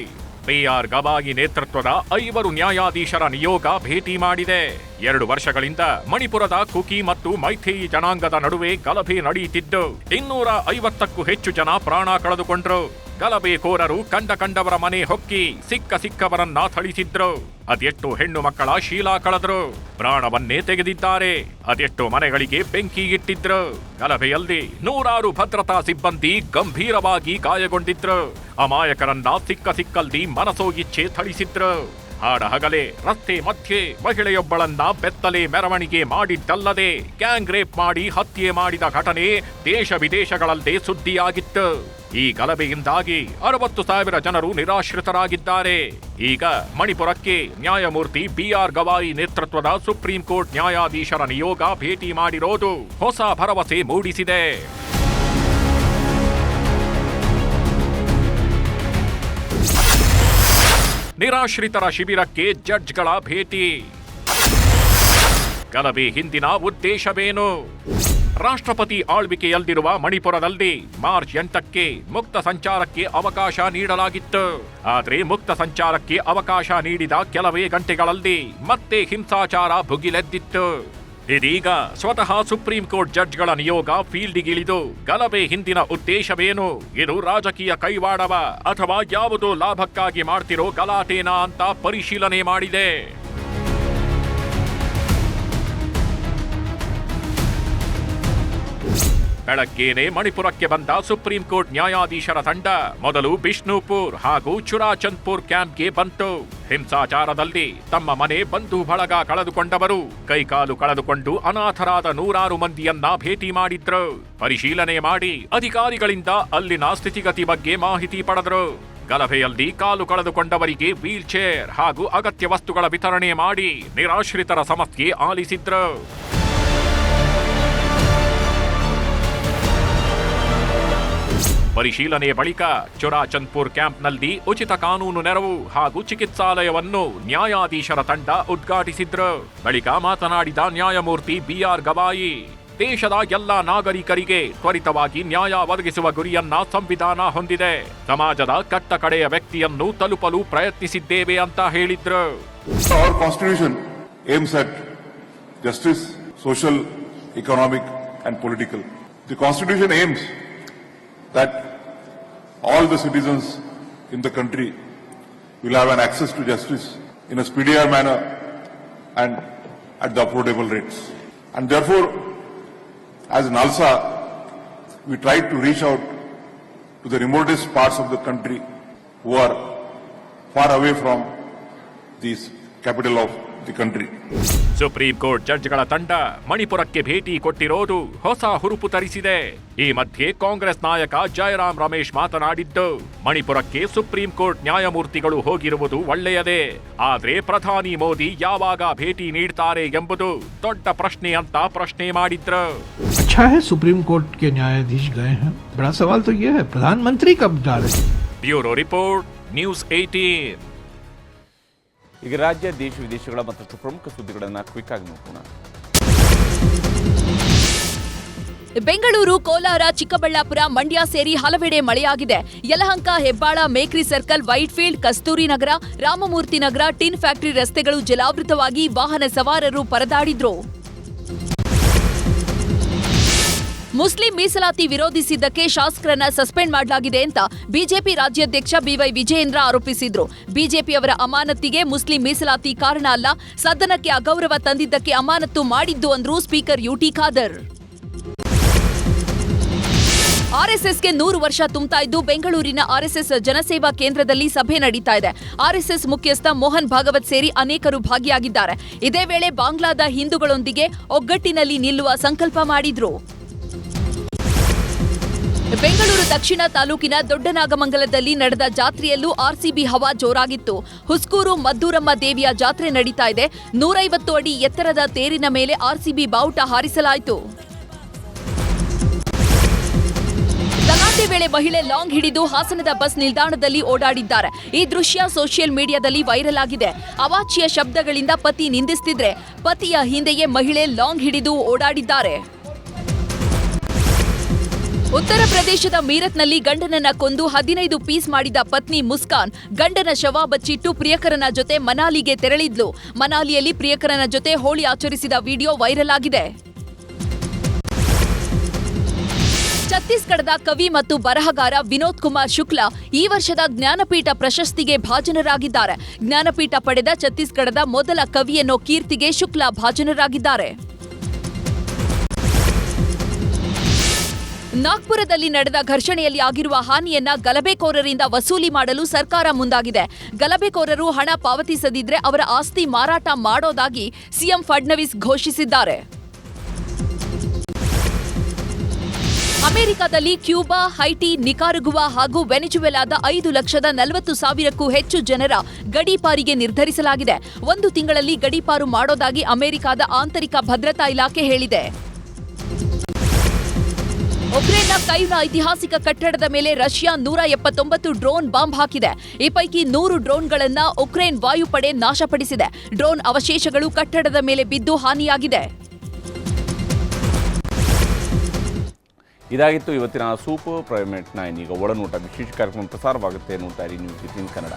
ಪಿಆರ್ ಗವಾಯಿ ನೇತೃತ್ವದ ಐವರು ನ್ಯಾಯಾಧೀಶರ ನಿಯೋಗ ಭೇಟಿ ಮಾಡಿದೆ. ಎರಡು ವರ್ಷಗಳಿಂದ ಮಣಿಪುರದ ಕುಕಿ ಮತ್ತು ಮೈಥೇಯಿ ಜನಾಂಗದ ನಡುವೆ ಗಲಭೆ ನಡೆಯುತ್ತಿದ್ದು, ಇನ್ನೂರ ಐವತ್ತಕ್ಕೂ ಹೆಚ್ಚು ಜನ ಪ್ರಾಣ ಕಳೆದುಕೊಂಡ್ರು. ಗಲಭೆಕೋರರು ಕಂಡ ಕಂಡವರ ಮನೆ ಹೊಕ್ಕಿ ಸಿಕ್ಕ ಸಿಕ್ಕವರನ್ನ ಥಳಿಸಿದ್ರು. ಅದೆಷ್ಟು ಹೆಣ್ಣು ಮಕ್ಕಳ ಶೀಲಾ ಕಳೆದ್ರು. ಪ್ರಾಣವನ್ನೇ ತೆಗೆದಿದ್ದಾರೆ. ಅದೆಷ್ಟು ಮನೆಗಳಿಗೆ ಬೆಂಕಿ ಇಟ್ಟಿದ್ರು. ಗಲಭೆಯಲ್ಲಿ ನೂರಾರು ಭದ್ರತಾ ಸಿಬ್ಬಂದಿ ಗಂಭೀರವಾಗಿ ಗಾಯಗೊಂಡಿದ್ರು. ಅಮಾಯಕರನ್ನ ಸಿಕ್ಕ ಸಿಕ್ಕಲ್ಲಿ ಮನಸೋ ಇಚ್ಛೆ ಥಳಿಸಿದ್ರು. ಹಾಡ ಹಗಲೇ ರಸ್ತೆ ಮಧ್ಯೆ ಮಹಿಳೆಯೊಬ್ಬಳನ್ನ ಬೆತ್ತಲೆ ಮೆರವಣಿಗೆ ಮಾಡಿದ್ದಲ್ಲದೆ, ಗ್ಯಾಂಗ್ ರೇಪ್ ಮಾಡಿ ಹತ್ಯೆ ಮಾಡಿದ ಘಟನೆ ದೇಶ ವಿದೇಶಗಳಲ್ಲೇ ಸುದ್ದಿಯಾಗಿತ್ತು. ಈ ಗಲಭೆಯಿಂದಾಗಿ ಅರವತ್ತು ಸಾವಿರ ಜನರು ನಿರಾಶ್ರಿತರಾಗಿದ್ದಾರೆ. ಈಗ ಮಣಿಪುರಕ್ಕೆ ನ್ಯಾಯಮೂರ್ತಿ ಬಿಆರ್ ಗವಾಯಿ ನೇತೃತ್ವದ ಸುಪ್ರೀಂ ಕೋರ್ಟ್ ನ್ಯಾಯಾಧೀಶರ ನಿಯೋಗ ಭೇಟಿ ಮಾಡಿರೋದು ಹೊಸ ಭರವಸೆ ಮೂಡಿಸಿದೆ. ನಿರಾಶ್ರಿತರ ಶಿಬಿರಕ್ಕೆ ಜಡ್ಜ್ಗಳ ಭೇಟಿ. ಗಲಭೆ ಹಿಂದಿನ ಉದ್ದೇಶವೇನು? ರಾಷ್ಟ್ರಪತಿ ಆಳ್ವಿಕೆಯಲ್ಲಿರುವ ಮಣಿಪುರದಲ್ಲಿ ಮಾರ್ಚ್ ಎಂಟಕ್ಕೆ ಮುಕ್ತ ಸಂಚಾರಕ್ಕೆ ಅವಕಾಶ ನೀಡಲಾಗಿತ್ತು. ಆದರೆ ಮುಕ್ತ ಸಂಚಾರಕ್ಕೆ ಅವಕಾಶ ನೀಡಿದ ಕೆಲವೇ ಗಂಟೆಗಳಲ್ಲಿ ಮತ್ತೆ ಹಿಂಸಾಚಾರ ಭುಗಿಲೆದ್ದಿತ್ತು. ಇದೀಗ ಸ್ವತಃ ಸುಪ್ರೀಂ ಕೋರ್ಟ್ ಜಡ್ಜ್ಗಳ ನಿಯೋಗ ಫೀಲ್ಡಿಗಿಳಿದು, ಗಲಭೆ ಹಿಂದಿನ ಉದ್ದೇಶವೇನು? ಇದು ರಾಜಕೀಯ ಕೈವಾಡವ ಅಥವಾ ಯಾವುದೋ ಲಾಭಕ್ಕಾಗಿ ಮಾಡ್ತಿರೋ ಗಲಾಟೆನಾ ಅಂತ ಪರಿಶೀಲನೆ ಮಾಡಿದೆ. ಬೆಳಗ್ಗೆನೆ ಮಣಿಪುರಕ್ಕೆ ಬಂದ ಸುಪ್ರೀಂ ಕೋರ್ಟ್ ನ್ಯಾಯಾಧೀಶರ ತಂಡ. ಮೊದಲು ಬಿಷ್ಣುಪುರ್ ಹಾಗೂ ಚುರಾಚಂದ್ಪುರ್ ಕ್ಯಾಂಪ್ಗೆ ಬಂತು. ಹಿಂಸಾಚಾರದಲ್ಲಿ ತಮ್ಮ ಮನೆ ಬಂಧು ಬಳಗ ಕಳೆದುಕೊಂಡವರು. ಕೈಕಾಲು ಕಳೆದುಕೊಂಡು ಅನಾಥರಾದ ನೂರಾರು ಮಂದಿಯನ್ನ ಭೇಟಿ ಮಾಡಿದ್ರು. ಪರಿಶೀಲನೆ ಮಾಡಿ ಅಧಿಕಾರಿಗಳಿಂದ ಅಲ್ಲಿನ ಸ್ಥಿತಿಗತಿ ಬಗ್ಗೆ ಮಾಹಿತಿ ಪಡೆದರು. ಗಲಭೆಯಲ್ಲಿ ಕಾಲು ಕಳೆದುಕೊಂಡವರಿಗೆ ವೀಲ್ ಚೇರ್ ಹಾಗೂ ಅಗತ್ಯ ವಸ್ತುಗಳ ವಿತರಣೆ ಮಾಡಿ ನಿರಾಶ್ರಿತರ ಸಮಸ್ಯೆ ಆಲಿಸಿದ್ರು. ಪರಿಶೀಲನೆ ಬಳಿಕ ಚುರಾಚಂದ್ಪುರ್ ಕ್ಯಾಂಪ್ನಲ್ಲಿ ಉಚಿತ ಕಾನೂನು ನೆರವು ಹಾಗೂ ಚಿಕಿತ್ಸಾಲಯವನ್ನು ನ್ಯಾಯಾಧೀಶರ ತಂಡ ಉದ್ಘಾಟಿಸಿದ್ರು. ಬಳಿಕ ಮಾತನಾಡಿದ ನ್ಯಾಯಮೂರ್ತಿ ಬಿಆರ್ ಗವಾಯಿ ದೇಶದ ಎಲ್ಲಾ ನಾಗರಿಕರಿಗೆ ತ್ವರಿತವಾಗಿ ನ್ಯಾಯ ಒದಗಿಸುವ ಗುರಿಯನ್ನ ಸಂವಿಧಾನ ಹೊಂದಿದೆ. ಸಮಾಜದ ಕಟ್ಟ ಕಡೆಯ ವ್ಯಕ್ತಿಯನ್ನು ತಲುಪಲು ಪ್ರಯತ್ನಿಸಿದ್ದೇವೆ ಅಂತ ಹೇಳಿದ್ರು. Constitution aims justice justice, economic economic, political the constitution constitution that all the citizens in the country will have an access to justice in a speedier manner and at the affordable rates. And therefore, as NALSA, we tried to reach out to the remotest parts of the country who are far away from this capital of the country. Supreme court ಜಡ್ಜ್ಗಳ ತಂಡ ಮಣಿಪುರಕ್ಕೆ ಭೇಟಿ ಕೊಟ್ಟಿರೋದು ಹೊಸ ಹುರುಪು ತರಿಸಿದೆ ಈ ಮಧ್ಯೆ ಕಾಂಗ್ರೆಸ್ ನಾಯಕ ಜಯರಾಮ್ ರಮೇಶ್ ಮಾತನಾಡಿದ್ದು ಮಣಿಪುರಕ್ಕೆ ಸುಪ್ರೀಂ ಕೋರ್ಟ್ ನ್ಯಾಯಮೂರ್ತಿಗಳು ಹೋಗಿರುವುದು ಒಳ್ಳೆಯದೇ ಆದ್ರೆ ಪ್ರಧಾನಿ ಮೋದಿ ಯಾವಾಗ ಭೇಟಿ ನೀಡ್ತಾರೆ ಎಂಬುದು ದೊಡ್ಡ ಪ್ರಶ್ನೆ ಅಂತ ಪ್ರಶ್ನೆ ಮಾಡಿದ್ರು अच्छा है सुप्रीम कोर्ट के न्यायाधीश गए हैं बड़ा सवाल तो यह है प्रधानमंत्री कब जा रहे हैं ಬ್ಯೂರೋ ರಿಪೋರ್ಟ್ ನ್ಯೂಸ್ ಏಟೀನ್ ಈಗ ರಾಜ್ಯ, ದೇಶ, ವಿದೇಶಗಳ ಮತ್ತಷ್ಟು ಪ್ರಮುಖ ಸುದ್ದಿಗಳನ್ನು ಕ್ವಿಕ್ ಆಗಿ ನೋಡೋಣ ಬೆಂಗಳೂರು, ಕೋಲಾರ, ಚಿಕ್ಕಬಳ್ಳಾಪುರ ಮಂಡ್ಯ ಸೇರಿ ಹಲವೆಡೆ ಮಳೆಯಾಗಿದೆ. Yelahanka, Hebbal, Mekhri circle, Whitefield, Kasturi Nagar, Ramamurthy Nagar, tin factory ರಸ್ತೆಗಳು ಜಲಾವೃತವಾಗಿ ವಾಹನ ಸವಾರರು ಪರದಾಡಿದ್ರು. ಮುಸ್ಲಿಂ ಮೀಸಲಾತಿ ವಿರೋಧಿಸಿದ್ದಕ್ಕೆ ಶಾಸಕರನ್ನ ಸಸ್ಪೆಂಡ್ ಮಾಡಲಾಗಿದೆ ಅಂತ ಬಿಜೆಪಿ ರಾಜ್ಯಾಧ್ಯಕ್ಷ ಬಿವೈ ವಿಜಯೇಂದ್ರ ಆರೋಪಿಸಿದ್ರು. ಬಿಜೆಪಿಯವರ ಅಮಾನತಿಗೆ ಮುಸ್ಲಿಂ ಮೀಸಲಾತಿ ಕಾರಣ ಅಲ್ಲ, ಸದನಕ್ಕೆ ಅಗೌರವ ತಂದಿದ್ದಕ್ಕೆ ಅಮಾನತು ಮಾಡಿದ್ದು ಅಂದ್ರು ಸ್ಪೀಕರ್ ಯುಟಿ ಖಾದರ್. ಆರ್ಎಸ್ಎಸ್ಗೆ ನೂರು ವರ್ಷ ತುಂಬ್ತಾ ಇದ್ದು ಬೆಂಗಳೂರಿನ ಆರ್ಎಸ್ಎಸ್ ಜನಸೇವಾ ಕೇಂದ್ರದಲ್ಲಿ ಸಭೆ ನಡೀತಾ ಇದೆ. ಆರ್ಎಸ್ಎಸ್ ಮುಖ್ಯಸ್ಥ ಮೋಹನ್ ಭಾಗವತ್ ಸೇರಿ ಅನೇಕರು ಭಾಗಿಯಾಗಿದ್ದಾರೆ. ಇದೇ ವೇಳೆ ಬಾಂಗ್ಲಾದ ಹಿಂದೂಗಳೊಂದಿಗೆ ಒಗ್ಗಟ್ಟಿನಲ್ಲಿ ನಿಲ್ಲುವ ಸಂಕಲ್ಪ ಮಾಡಿದ್ರು. ಬೆಂಗಳೂರು ದಕ್ಷಿಣ ತಾಲೂಕಿನ ದೊಡ್ಡನಾಗಮಂಗಲದಲ್ಲಿ ನಡೆದ ಜಾತ್ರೆಯಲ್ಲೂ ಆರ್ಸಿಬಿ ಹವಾ ಜೋರಾಗಿತ್ತು. ಹುಸ್ಕೂರು ಮದ್ದೂರಮ್ಮ ದೇವಿಯ ಜಾತ್ರೆ ನಡೀತಾ ಇದೆ. ನೂರೈವತ್ತು ಅಡಿ ಎತ್ತರದ ತೇರಿನ ಮೇಲೆ ಆರ್ಸಿಬಿ ಬಾವುಟ ಹಾರಿಸಲಾಯಿತು. ಗಲಾಟೆ ವೇಳೆ ಮಹಿಳೆ ಲಾಂಗ್ ಹಿಡಿದು ಹಾಸನದ ಬಸ್ ನಿಲ್ದಾಣದಲ್ಲಿ ಓಡಾಡಿದ್ದಾರೆ. ಈ ದೃಶ್ಯ ಸೋಷಿಯಲ್ ಮೀಡಿಯಾದಲ್ಲಿ ವೈರಲ್ ಆಗಿದೆ. ಅವಾಚ್ಯ ಶಬ್ದಗಳಿಂದ ಪತಿ ನಿಂದಿಸ್ತಿದ್ರೆ, ಪತಿಯ ಹಿಂದೆಯೇ ಮಹಿಳೆ ಲಾಂಗ್ ಹಿಡಿದು ಓಡಾಡಿದ್ದಾರೆ. ಉತ್ತರ ಪ್ರದೇಶದ ಮೀರತ್ನಲ್ಲಿ ಗಂಡನನ್ನ ಕೊಂದು ಹದಿನೈದು ಪೀಸ್ ಮಾಡಿದ ಪತ್ನಿ ಮುಸ್ಕಾನ್, ಗಂಡನ ಶವ ಬಚ್ಚಿಟ್ಟು ಪ್ರಿಯಕರನ ಜೊತೆ ಮನಾಲಿಗೆ ತೆರಳಿದ್ಲು. ಮನಾಲಿಯಲ್ಲಿ ಪ್ರಿಯಕರನ ಜೊತೆ ಹೋಳಿ ಆಚರಿಸಿದ ವಿಡಿಯೋ ವೈರಲ್ ಆಗಿದೆ. ಛತ್ತೀಸ್ಗಢದ ಕವಿ ಮತ್ತು ಬರಹಗಾರ ವಿನೋದ್ ಕುಮಾರ್ ಶುಕ್ಲಾ ಈ ವರ್ಷದ ಜ್ಞಾನಪೀಠ ಪ್ರಶಸ್ತಿಗೆ ಭಾಜನರಾಗಿದ್ದಾರೆ. ಜ್ಞಾನಪೀಠ ಪಡೆದ ಛತ್ತೀಸ್ಗಢದ ಮೊದಲ ಕವಿ ಎನ್ನೋ ಕೀರ್ತಿಗೆ ಶುಕ್ಲಾ ಭಾಜನರಾಗಿದ್ದಾರೆ. ನಾಗ್ಪುರದಲ್ಲಿ ನಡೆದ ಘರ್ಷಣೆಯಲ್ಲಿ ಆಗಿರುವ ಹಾನಿಯನ್ನ ಗಲಭೆಕೋರರಿಂದ ವಸೂಲಿ ಮಾಡಲು ಸರ್ಕಾರ ಮುಂದಾಗಿದೆ. ಗಲಭೆಕೋರರು ಹಣ ಪಾವತಿಸದಿದ್ರೆ ಅವರ ಆಸ್ತಿ ಮಾರಾಟ ಮಾಡೋದಾಗಿ ಸಿಎಂ ಫಡ್ನವೀಸ್ ಘೋಷಿಸಿದ್ದಾರೆ. ಅಮೆರಿಕದಲ್ಲಿ ಕ್ಯೂಬಾ, ಹೈಟಿ, ನಿಕಾರಗುವಾ ಹಾಗೂ ವೆನೆಜುವೆಲಾದ ಐದು ಲಕ್ಷದ ನಲವತ್ತು ಸಾವಿರಕ್ಕೂ ಹೆಚ್ಚು ಜನರ ಗಡೀಪಾರಿಗೆ ನಿರ್ಧರಿಸಲಾಗಿದೆ. ಒಂದು ತಿಂಗಳಲ್ಲಿ ಗಡೀಪಾರು ಮಾಡೋದಾಗಿ ಅಮೆರಿಕದ ಆಂತರಿಕ ಭದ್ರತಾ ಇಲಾಖೆ ಹೇಳಿದೆ. ಉಕ್ರೇನ್ನ ಕೈವ್ನ ಐತಿಹಾಸಿಕ ಕಟ್ಟಡದ ಮೇಲೆ ರಷ್ಯಾ ನೂರ ಎಪ್ಪತ್ತೊಂಬತ್ತು ಡ್ರೋನ್ ಬಾಂಬ್ ಹಾಕಿದೆ. ಈ ಪೈಕಿ ನೂರು ಡ್ರೋನ್ಗಳನ್ನ ಉಕ್ರೇನ್ ವಾಯುಪಡೆ ನಾಶಪಡಿಸಿದೆ. ಡ್ರೋನ್ ಅವಶೇಷಗಳು ಕಟ್ಟಡದ ಮೇಲೆ ಬಿದ್ದು ಹಾನಿಯಾಗಿದೆ. ಇದಾಗಿತ್ತು ಇವತ್ತಿನ ಸೂಪರ್ ಪ್ರೈಮೇಟ್ನ ಇನ್ನೀಗ ಒಳನೋಟ ವಿಶೇಷ ಕಾರ್ಯಕ್ರಮ ಪ್ರಸಾರವಾಗುತ್ತೆ ನೋಡ್ತಾ ಇರಿ ನ್ಯೂಸ್ ಇನ್ ಕನ್ನಡ.